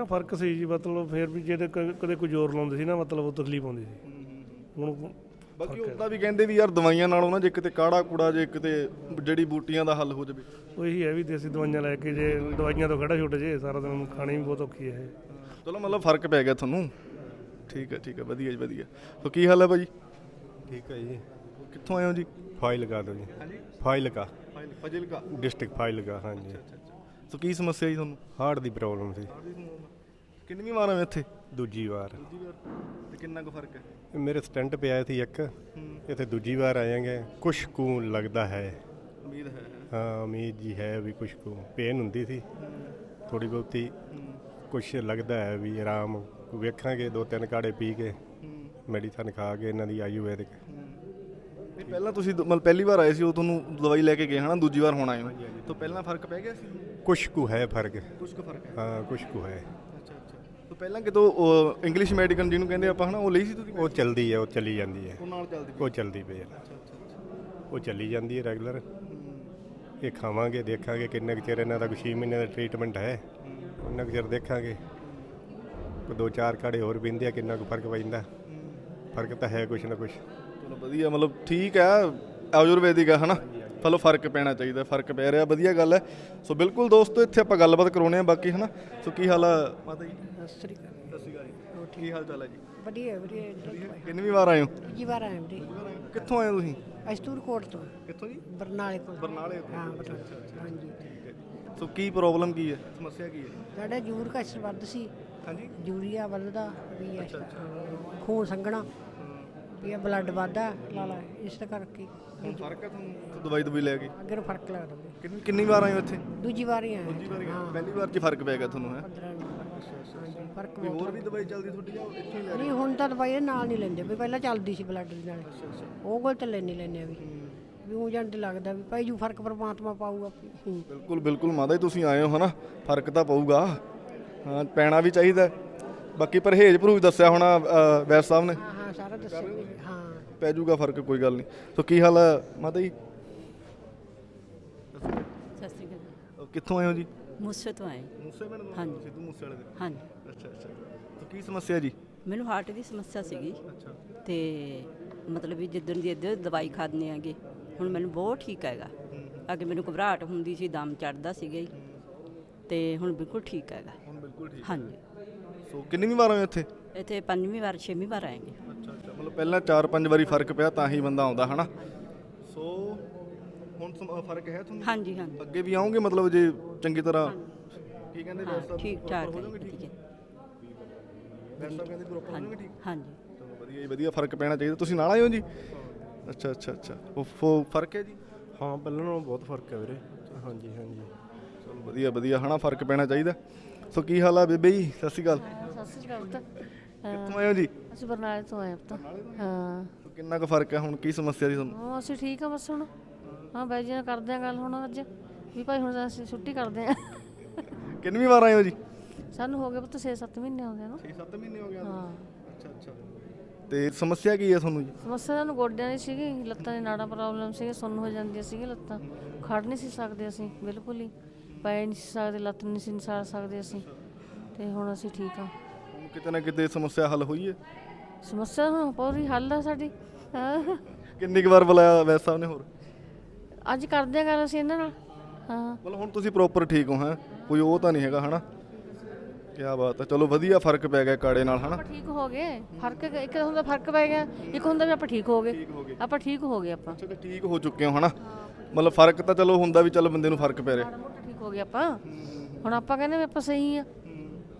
ਨਾ ਫ਼ਰਕ ਸੀ ਜੀ ਮਤਲਬ ਫੇਰ ਵੀ ਜਿਹੜੇ ਕ- ਕਦੇ ਕੋਈ ਜ਼ੋਰ ਲਾਉਂਦੇ ਸੀ ਨਾ ਮਤਲਬ ਉਹ ਤਕਲੀਫ ਆਉਂਦੀ ਸੀ। ਹੁਣ ਬਾਕੀ ਉਹਦਾ ਵੀ ਕਹਿੰਦੇ ਵੀ ਯਾਰ ਦਵਾਈਆਂ ਨਾਲੋਂ ਨਾ ਜੇ ਕਿਤੇ ਕਾੜਾ ਕੂੜਾ ਜੇ ਕਿਤੇ ਜੜੀ ਬੂਟੀਆਂ ਦਾ ਹੱਲ ਹੋ ਜਾਵੇ। ਉਹੀ ਹੈ ਵੀ ਦੇਸੀ ਦਵਾਈਆਂ ਲੈ ਕੇ ਜੇ ਦਵਾਈਆਂ ਤੋਂ ਖੜਾ ਛੁੱਟ ਜੇ ਸਾਰਾ ਦਿਨ ਖਾਣੀ ਵੀ ਬਹੁਤ ਔਖੀ ਹੈ ਇਹ। ਚਲੋ ਮਤਲਬ ਫ਼ਰਕ ਪੈ ਗਿਆ ਤੁਹਾਨੂੰ। ਠੀਕ ਹੈ ਠੀਕ ਹੈ ਵਧੀਆ ਜੀ ਵਧੀਆ। ਸੋ ਕੀ ਹਾਲ ਹੈ ਭਾਜੀ? ਠੀਕ ਹੈ ਜੀ। ਕਿੱਥੋਂ ਆਏ ਹੋ ਜੀ? ਫਾਈਲ ਲਗਾ ਦਿਓ ਜੀ। ਹਾਂਜੀ। ਫਾਈਲ ਲਗਾ ਫਜ਼ਿਲਕਾ। ਡਿਸਟ੍ਰਿਕਟ ਫਾਈਲ ਲਗਾ ਹਾਂਜੀ ਸੋ ਕੀ ਸਮੱਸਿਆ ਜੀ ਤੁਹਾਨੂੰ? ਹਾਰਟ ਦੀ ਪ੍ਰੋਬਲਮ ਸੀ। ਕਿੰਨੀ ਵਾਰ ਆਏ ਇੱਥੇ? ਦੂਜੀ ਵਾਰ। ਦੂਜੀ ਵਾਰ। ਤੇ ਕਿੰਨਾ ਕੁ ਫ਼ਰਕ ਹੈ? ਮੇਰੇ ਸਟੈਂਟ ਪਿਆ ਸੀ ਇੱਕ। ਇੱਥੇ ਦੂਜੀ ਵਾਰ ਆਏਗੇ ਕੁਛ ਕੁ ਲੱਗਦਾ ਹੈ। ਉਮੀਦ ਹੈ ਹਾਂ। ਉਮੀਦ ਜੀ ਹੈ ਵੀ ਕੁਛ ਕੁ ਪੇਨ ਹੁੰਦੀ ਸੀ। ਥੋੜੀ ਬਹੁਤੀ ਕੁਛ ਲੱਗਦਾ ਹੈ ਵੀ ਆਰਾਮ ਵੇਖਾਂਗੇ ਦੋ ਤਿੰਨ ਕਾੜੇ ਪੀ ਕੇ। ਮੈਡੀਸਨ ਖਾ ਕੇ ਇਹਨਾਂ ਦੀ ਆਯੁਰਵੈਦਿਕ। ਪਹਿਲਾਂ ਤੁਸੀਂ ਮਤਲਬ ਪਹਿਲੀ ਵਾਰ ਆਏ ਸੀ ਉਹ ਤੁਹਾਨੂੰ ਦਵਾਈ ਲੈ ਕੇ ਗਏ ਹਨਾ? ਦੂਜੀ ਵਾਰ ਹੁਣ ਆਏ ਹੋ। ਤਾਂ ਪਹਿਲਾਂ ਫ਼ਰਕ ਪੈ ਗਿਆ ਸੀ? ਕੁਛ ਕੁ ਹੈ ਫ਼ਰਕ। ਕੁਝ ਕੁ ਫ਼ਰਕ ਹੈ। ਹਾਂ ਕੁਛ ਕੁ ਹੈ। ਅੱਛਾ ਅੱਛਾ। ਤਾਂ ਪਹਿਲਾਂ ਕਿਤੋਂ ਇੰਗਲਿਸ਼ ਮੈਡੀਕਲ ਜਿਹਨੂੰ ਕਹਿੰਦੇ ਆਪਾਂ ਹਨਾ ਉਹ ਲਈ ਸੀ ਤੁਸੀਂ? ਉਹ ਚਲਦੀ ਹੈ ਉਹ ਚਲੀ ਜਾਂਦੀ ਹੈ। ਉਹ ਨਾਲ ਚੱਲਦੀ ਉਹ ਚਲਦੀ ਪਈ ਹੈ। ਉਹ ਚੱਲੀ ਜਾਂਦੀ ਹੈ ਰੈਗੂਲਰ ਇਹ ਖਾਵਾਂਗੇ ਦੇਖਾਂਗੇ ਕਿੰਨੇ ਕੁ ਚਿਰ ਇਹਨਾਂ ਦਾ ਕੋਈ 6 ਮਹੀਨੇ ਦਾ ਟ੍ਰੀਟਮੈਂਟ ਹੈ। ਉਹਨਾਂ ਕੁ ਚਿਰ ਦੇਖਾਂਗੇ। ਕੋਈ ਦੋ ਚਾਰ ਕਾੜੇ ਹੋਰ ਪੀਂਦੇ ਆ ਕਿੰਨਾ ਕੁ ਫ਼ਰਕ ਪੈਂਦਾ ਫ਼ਰਕ ਤਾਂ ਹੈ ਕੁਛ ਨਾ ਕੁਛ। ਚਲੋ ਵਧੀਆ ਮਤਲਬ ਠੀਕ ਹੈ ਆਯੁਰਵੈਦਿਕ ਹੈ ਹਨਾ? ਚਲੋ ਫ਼ਰਕ ਪੈਣਾ ਚਾਹੀਦਾ ਫ਼ਰਕ ਪੈ ਰਿਹਾ ਵਧੀਆ ਗੱਲ ਹੈ। ਸੋ ਬਿਲਕੁਲ ਦੋਸਤੋ ਇੱਥੇ ਆਪਾਂ ਗੱਲਬਾਤ ਕਰਾਉਣੇ ਆ ਬਾਕੀ ਹਨਾ? ਸੋ ਕੀ ਹਾਲ ਆ ਮਾਤਾ ਜੀ? ਸਤਿ ਸ੍ਰੀ ਅਕਾਲ। ਸਤਿ ਸ਼੍ਰੀ ਅਕਾਲ ਜੀ। ਕੀ ਹਾਲ ਚਾਲ ਹੈ ਜੀ? ਵਧੀਆ ਵਧੀਆ ਕਿੰਨੀ ਵਾਰ ਆਏ ਹੋ? ਜੀ ਵਾਰ ਆਏ ਵੀਰੇ। ਕਿੱਥੋਂ ਆਏ ਹੋ ਤੁਸੀਂ? ਅਜਤੂਰ ਕੋਟ ਤੋਂ। ਕਿੱਥੋਂ ਜੀ? ਬਰਨਾਲੇ ਕੋਲ ਬਰਨਾਲੇ ਤੋਂ। ਹਾਂ ਬਰਨਾਲੇ ਹਾਂਜੀ। ਸੋ ਕੀ ਪ੍ਰੋਬਲਮ ਕੀ ਹੈ? ਸਮੱਸਿਆ ਕੀ ਹੈ? ਸਾਡਾ ਯੂਰਿਕ ਐਸਿਡ ਵੱਧ ਸੀ। ਹਾਂਜੀ। ਯੂਰੀਆ ਵੱਧਦਾ ਵੀ ਹੈ ਖੂਨ ਸੰਘਣਾ। ਵੀ ਇਹ ਬਲੱਡ ਵੱਧਦਾ ਲਾਲਾ ਇਸ ਕਰਕੇ। ਹੁਣ ਫ਼ਰਕ ਹੈ ਤੁਹਾਨੂੰ? ਦਵਾਈ ਦਵਾਈ ਲੈ ਕੇ? ਅੱਗੇ ਨੂੰ ਫ਼ਰਕ ਲੱਗਦਾ ਵੀ। ਕਿੰਨੀ ਕਿੰਨੀ ਵਾਰ ਆਏ ਹੋ ਇੱਥੇ? ਦੂਜੀ ਵਾਰ ਹੀ ਆਏ ਦੂਜੀ ਵਾਰ ਪਹਿਲੀ ਵਾਰ 'ਚ ਫ਼ਰਕ ਪੈ ਗਿਆ ਤੁਹਾਨੂੰ ਹੈ? 15 ਨੂੰ। ਫ਼ਰਕ ਹਾਂਜੀ ਫ਼ਰਕ ਕੋਈ ਹੋਰ ਵੀ ਦਵਾਈ ਚੱਲਦੀ ਤੁਹਾਡੀ ਜਾਂ ਇੱਥੋਂ ਹੀ ਲੈ ਨਹੀਂ ਹੁਣ ਤਾਂ ਦਵਾਈ ਇਹਦੇ ਨਾਲ ਨਹੀਂ ਲੈਂਦੇ ਵੀ ਪਹਿਲਾਂ ਚੱਲਦੀ ਸੀ ਬਲੱਡ ਦੇ ਨਾਲ। ਉਹ ਕੋਲ ਤਾਂ ਲੈਣੀ ਲੈਣੇ ਆ ਵੀ। ਵੀ ਉਹ ਜਾਂਦੇ ਲੱਗਦਾ ਵੀ ਭਾਈ ਜੂ ਫ਼ਰਕ ਪਰਮਾਤਮਾ ਪਾਊਗਾ। ਹੂੰ। ਬਿਲਕੁਲ ਬਿਲਕੁਲ ਮਾਤਾ ਜੀ ਤੁਸੀਂ ਆਏ ਹੋ ਹਨਾ? ਫ਼ਰਕ ਤਾਂ ਪਊਗਾ। ਹਾਂ ਪੈਣਾ ਵੀ ਚਾਹੀਦਾ। ਹੈ। ਬਾਕੀ ਪਰਹੇਜ਼ ਭਰੂਜ ਦੱਸਿਆ ਹੋਣਾ ਅ, ਵੈਦ ਸਾਹਿਬ ਨੇ। ਹਾਂ। ਹਾਂ ਸਾਰਾ ਹਾਂ? ਪੈ ਜਾਊਗਾ ਫ਼ਰਕ ਕੋਈ ਗੱਲ ਨਹੀਂ। ਸੋ ਕੀ ਹਾਲ ਹੈ ਮਾਤਾ ਜੀ? ਸਤਿ ਸ਼੍ਰੀ ਅਕਾਲ। ਅ, ਕਿੱਥੋਂ ਆਏ ਹੋ ਜੀ? ਮੂਸੇ ਤੋਂ ਆਏ। ਮੂਸੇ ਪਿੰਡ ਤੋਂ ਹਾਂਜੀ। ਸਿੱਧੂ ਮੂਸੇ ਵਾਲੇ ਦੇ। ਹਾਂਜੀ। ਅੱਛਾ ਅੱਛਾ। ਸੋ ਕੀ ਸਮੱਸਿਆ ਜੀ? ਮੈਨੂੰ ਹਾਰਟ ਦੀ ਸਮੱਸਿਆ ਸੀਗੀ। ਅੱਛਾ। ਤੇ ਮਤਲਬ ਵੀ ਜਿੱਦਣ ਦੀ ਇੱਧਰ ਦਵਾਈ ਖਾਦਨੇ ਆਗੇ ਹੁਣ ਮੈਨੂੰ ਬਹੁਤ ਠੀਕ ਹੈਗਾ। ਅੱਗੇ ਮੈਨੂੰ ਘਬਰਾਹਟ ਹੁੰਦੀ ਸੀ ਦਮ ਚੜਦਾ ਸੀਗਾ ਜੀ। ਤੇ ਹੁਣ ਬਿਲਕੁਲ ਠੀਕ ਹੈਗਾ। ਹੁਣ ਬਿਲਕੁਲ ਠੀਕ। ਹਾਂਜੀ। ਸੋ ਕਿੰਨੀ ਵਾਰ ਆਏ ਹੋ ਇੱਥੇ? ਇੱਥੇ ਪੰਜਵੀਂ ਵਾਰ ਛੇਵੀਂ ਵਾਰ ਆਏਗੇ। ਪਹਿਲਾਂ 4-5 ਵਾਰੀ ਫ਼ਰਕ ਪਿਆ ਤਾਂ ਹੀ ਬੰਦਾ ਆਉਂਦਾ ਹਨਾ? ਸੋ ਹੁਣ ਸਮ- ਫ਼ਰਕ ਹੈ ਤੁਹਾਨੂੰ? ਹਾਂਜੀ ਹਾਂਜੀ। ਅੱਗੇ ਵੀ ਆਉਂਗੇ ਮਤਲਬ ਜੇ ਚੰਗੀ ਤਰ੍ਹਾਂ? ਕੀ ਕਹਿੰਦੇ ਹਾਂ ਸਾਹਿਬ ਠੀਕ ਠਾਕ ਹੋ ਹੈ ਜਾਓਗੇ ਠੀਕ? ਹੈ। ਸਾਹਿਬ ਕਹਿੰਦੇ ਪ੍ਰੋਪਰ ਹੋ ਜਾਓਗੇ ਠੀਕ? ਹਾਂਜੀ। ਚਲੋ ਵਧੀਆ ਜੀ ਵਧੀਆ ਫ਼ਰਕ ਪੈਣਾ ਚਾਹੀਦਾ। ਤੁਸੀਂ ਨਾਲ ਆਏ ਹੋ ਜੀ? ਅੱਛਾ ਅੱਛਾ ਅੱਛਾ। ਉਹ ਫ਼ਰਕ ਹੈ ਜੀ? ਹਾਂ ਪਹਿਲਾਂ ਨਾਲੋਂ ਬਹੁਤ ਫ਼ਰਕ ਹੈ ਵੀਰੇ। ਹਾਂਜੀ ਹਾਂਜੀ। ਚਲੋ ਵਧੀਆ ਵਧੀਆ ਹਨਾ? ਫ਼ਰਕ ਪੈਣਾ ਚਾਹੀਦਾ। ਸੋ ਕੀ ਹਾਲ ਆ ਬੇਬੇ ਜੀ? ਸਤਿ ਸ਼੍ਰੀ ਅਕਾਲ। ਸਤਿ ਸ੍ਰੀ ਅਕਾਲ। ਪੁੱਤ ਕਿੱਥੋਂ ਆਏ ਹੋ ਜੀ? ਅਸੀਂ ਬਰਨਾਲੇ ਤੋਂ ਆਏ ਪੁੱਤ। ਹਾਂ। ਕਿੰਨਾ ਕੁ ਫ਼ਰਕ ਹੈ ਹੁਣ? ਕੀ ਸਮੱਸਿਆ ਸੀ ਤੁਹਾਨੂੰ? ਹਾਂ ਅਸੀਂ ਠੀਕ ਆ ਬਸ ਹੁਣ। ਹਾਂ ਬਾਈ ਜੀ ਨਾਲ ਕਰਦੇ ਆ ਗੱਲ ਹੁਣ ਅੱਜ। ਵੀ ਭਾਈ ਹੁਣ ਅਸੀਂ ਛੁੱਟੀ ਕਰਦੇ ਆ ਕਿੰਨਵੀਂ ਵਾਰ ਆਏ ਹੋ ਜੀ? ਸਾਨੂੰ ਹੋ ਗਏ ਪੁੱਤ 6-7 ਮਹੀਨੇ ਹੋ ਗਏ ਨਾ। 6-7 ਮਹੀਨੇ ਹੋ ਗਏ ਹਾਂ। ਅੱਛਾ ਅੱਛਾ। ਤੇ ਸਮੱਸਿਆ ਕੀ ਹੈ ਤੁਹਾਨੂੰ ਜੀ? ਸਮੱਸਿਆ ਸਾਨੂੰ ਗੋਡਿਆਂ ਦੀ ਸੀਗੀ ਲੱਤਾਂ ਦੀ ਨਾੜਾਂ ਪ੍ਰੋਬਲਮ ਸੀਗੀ ਸੁੰਨ ਹੋ ਜਾਂਦੀਆਂ ਸੀਗੀਆਂ ਲੱਤਾਂ। ਖੜ ਨਹੀਂ ਸੀ ਸਕਦੇ ਅਸੀਂ ਬਿਲਕੁਲ ਹੀ। ਪੈ ਨਹੀਂ ਸੀ ਸਕਦੇ ਲੱਤ ਨਹੀਂ ਸੀ ਨਸਾ ਸਕਦੇ ਅਸੀਂ। ਤੇ ਹੁਣ ਅਸੀਂ ਠੀਕ ਆ ਕਿਤੇ ਨਾ ਕਿਤੇ ਸਮੱਸਿਆ ਹੱਲ ਹੋਈ ਹੈ? ਸਮੱਸਿਆ ਹੁਣ ਪੂਰੀ ਹੱਲ ਆ ਸਾਡੀ। ਹਾਂ। ਕਿੰਨੀ ਕੁ ਵਾਰ ਬੁਲਾਇਆ ਵੈਦ ਸਾਹਿਬ ਨੇ ਹੋਰ? ਅੱਜ ਕਰਦੇ ਆ ਗੱਲ ਅਸੀਂ ਇਹਨਾਂ ਨਾਲ। ਹਾਂ। ਮਤਲਬ ਹੁਣ ਤੁਸੀਂ ਪ੍ਰੋਪਰ ਠੀਕ ਹੋ ਹੈ? ਕੋਈ ਉਹ ਤਾਂ ਨਹੀਂ ਹੈਗਾ ਹਨਾ? ਕੀ ਬਾਤ ਹੈ ਚਲੋ ਵਧੀਆ ਫ਼ਰਕ ਪੈ ਗਿਆ ਕਾੜੇ ਨਾਲ ਹਨਾ? ਆਪਾਂ ਠੀਕ ਹੋ ਗਏ। ਫ਼ਰਕ ਇੱਕ ਹੁੰਦਾ ਫ਼ਰਕ ਪੈ ਗਿਆ ਇੱਕ ਹੁੰਦਾ ਵੀ ਆਪਾਂ ਠੀਕ ਹੋ ਗਏ। ਆਪਾਂ ਠੀਕ ਹੋ ਗਏ ਆਪਾਂ। ਅੱਛਾ ਤੇ ਠੀਕ ਹੋ ਚੁੱਕੇ ਹੋ ਹਨਾ? ਮਤਲਬ ਫ਼ਰਕ ਤਾਂ ਚਲੋ ਹੁੰਦਾ ਵੀ ਚਲੋ ਬੰਦੇ ਨੂੰ ਫ਼ਰਕ ਪੈ ਰਿਹਾ। ਮਾੜਾ ਮੋਟਾ ਠੀਕ ਹੋ ਗਏ ਆਪਾਂ। ਹੁਣ ਆਪਾਂ ਕਹਿੰਦੇ ਵੀ ਆਪਾਂ ਸਹੀ ਆ।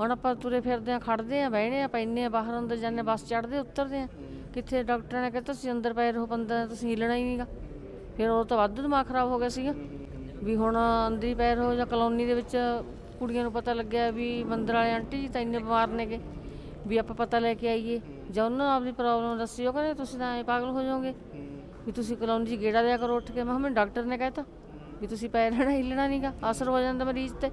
ਹੁਣ ਆਪਾਂ ਤੁਰੇ ਫਿਰਦੇ ਆ ਖੜਦੇ ਆ ਬਹਿਣੇ ਆ ਪੈਨੇ ਆ ਬਾਹਰ ਅੰਦਰ ਜਾਂਦੇ ਬੱਸ ਚੜਦੇ ਉਤਰਦੇ ਆ ਕਿੱਥੇ ਡਾਕਟਰ ਨੇ ਕਿਹਾ, ਤੁਸੀਂ ਅੰਦਰ ਪਏ ਰਹੋ, ਬੰਦਾ ਤੁਸੀਂ ਹਿੱਲਣਾ ਹੀ ਨਹੀਂਗਾ। ਫਿਰ ਉਹ ਤਾਂ ਵੱਧ ਦਿਮਾਗ ਖਰਾਬ ਹੋ ਗਿਆ ਸੀਗਾ। ਵੀ ਹੁਣ ਅੰਦਰ ਹੀ ਪਏ ਰਹੋ ਜਾਂ ਕਲੋਨੀ ਦੇ ਵਿੱਚ ਕੁੜੀਆਂ ਨੂੰ ਪਤਾ ਲੱਗਿਆ ਵੀ ਮੰਦਰ ਵਾਲੇ ਆਂਟੀ ਜੀ ਤਾਂ ਇੰਨੇ ਬਿਮਾਰ ਨੇਗੇ। ਵੀ ਆਪਾਂ ਪਤਾ ਲੈ ਕੇ ਆਈਏ ਜਾਂ ਉਹਨਾਂ ਨੂੰ ਆਪਣੀ ਪ੍ਰੋਬਲਮ ਦੱਸੀ, ਉਹ ਕਹਿੰਦੇ, ਤੁਸੀਂ ਤਾਂ ਐਂ ਪਾਗਲ ਹੋ ਜਾਓਗੇ ਵੀ ਤੁਸੀਂ ਕਲੋਨੀ 'ਚ ਗੇੜਾ ਦਿਆ ਕਰੋ ਉੱਠ ਕੇ। ਮੈਂ ਕਿਹਾ, ਮੈਨੂੰ ਡਾਕਟਰ ਨੇ ਕਹਿਤਾ ਵੀ ਤੁਸੀਂ ਪੈ ਰਹਿਣਾ, ਹਿੱਲਣਾ ਨਹੀਂਗਾ ਅਸਰ ਹੋ ਜਾਂਦਾ ਮਰੀਜ਼ ਤੇ।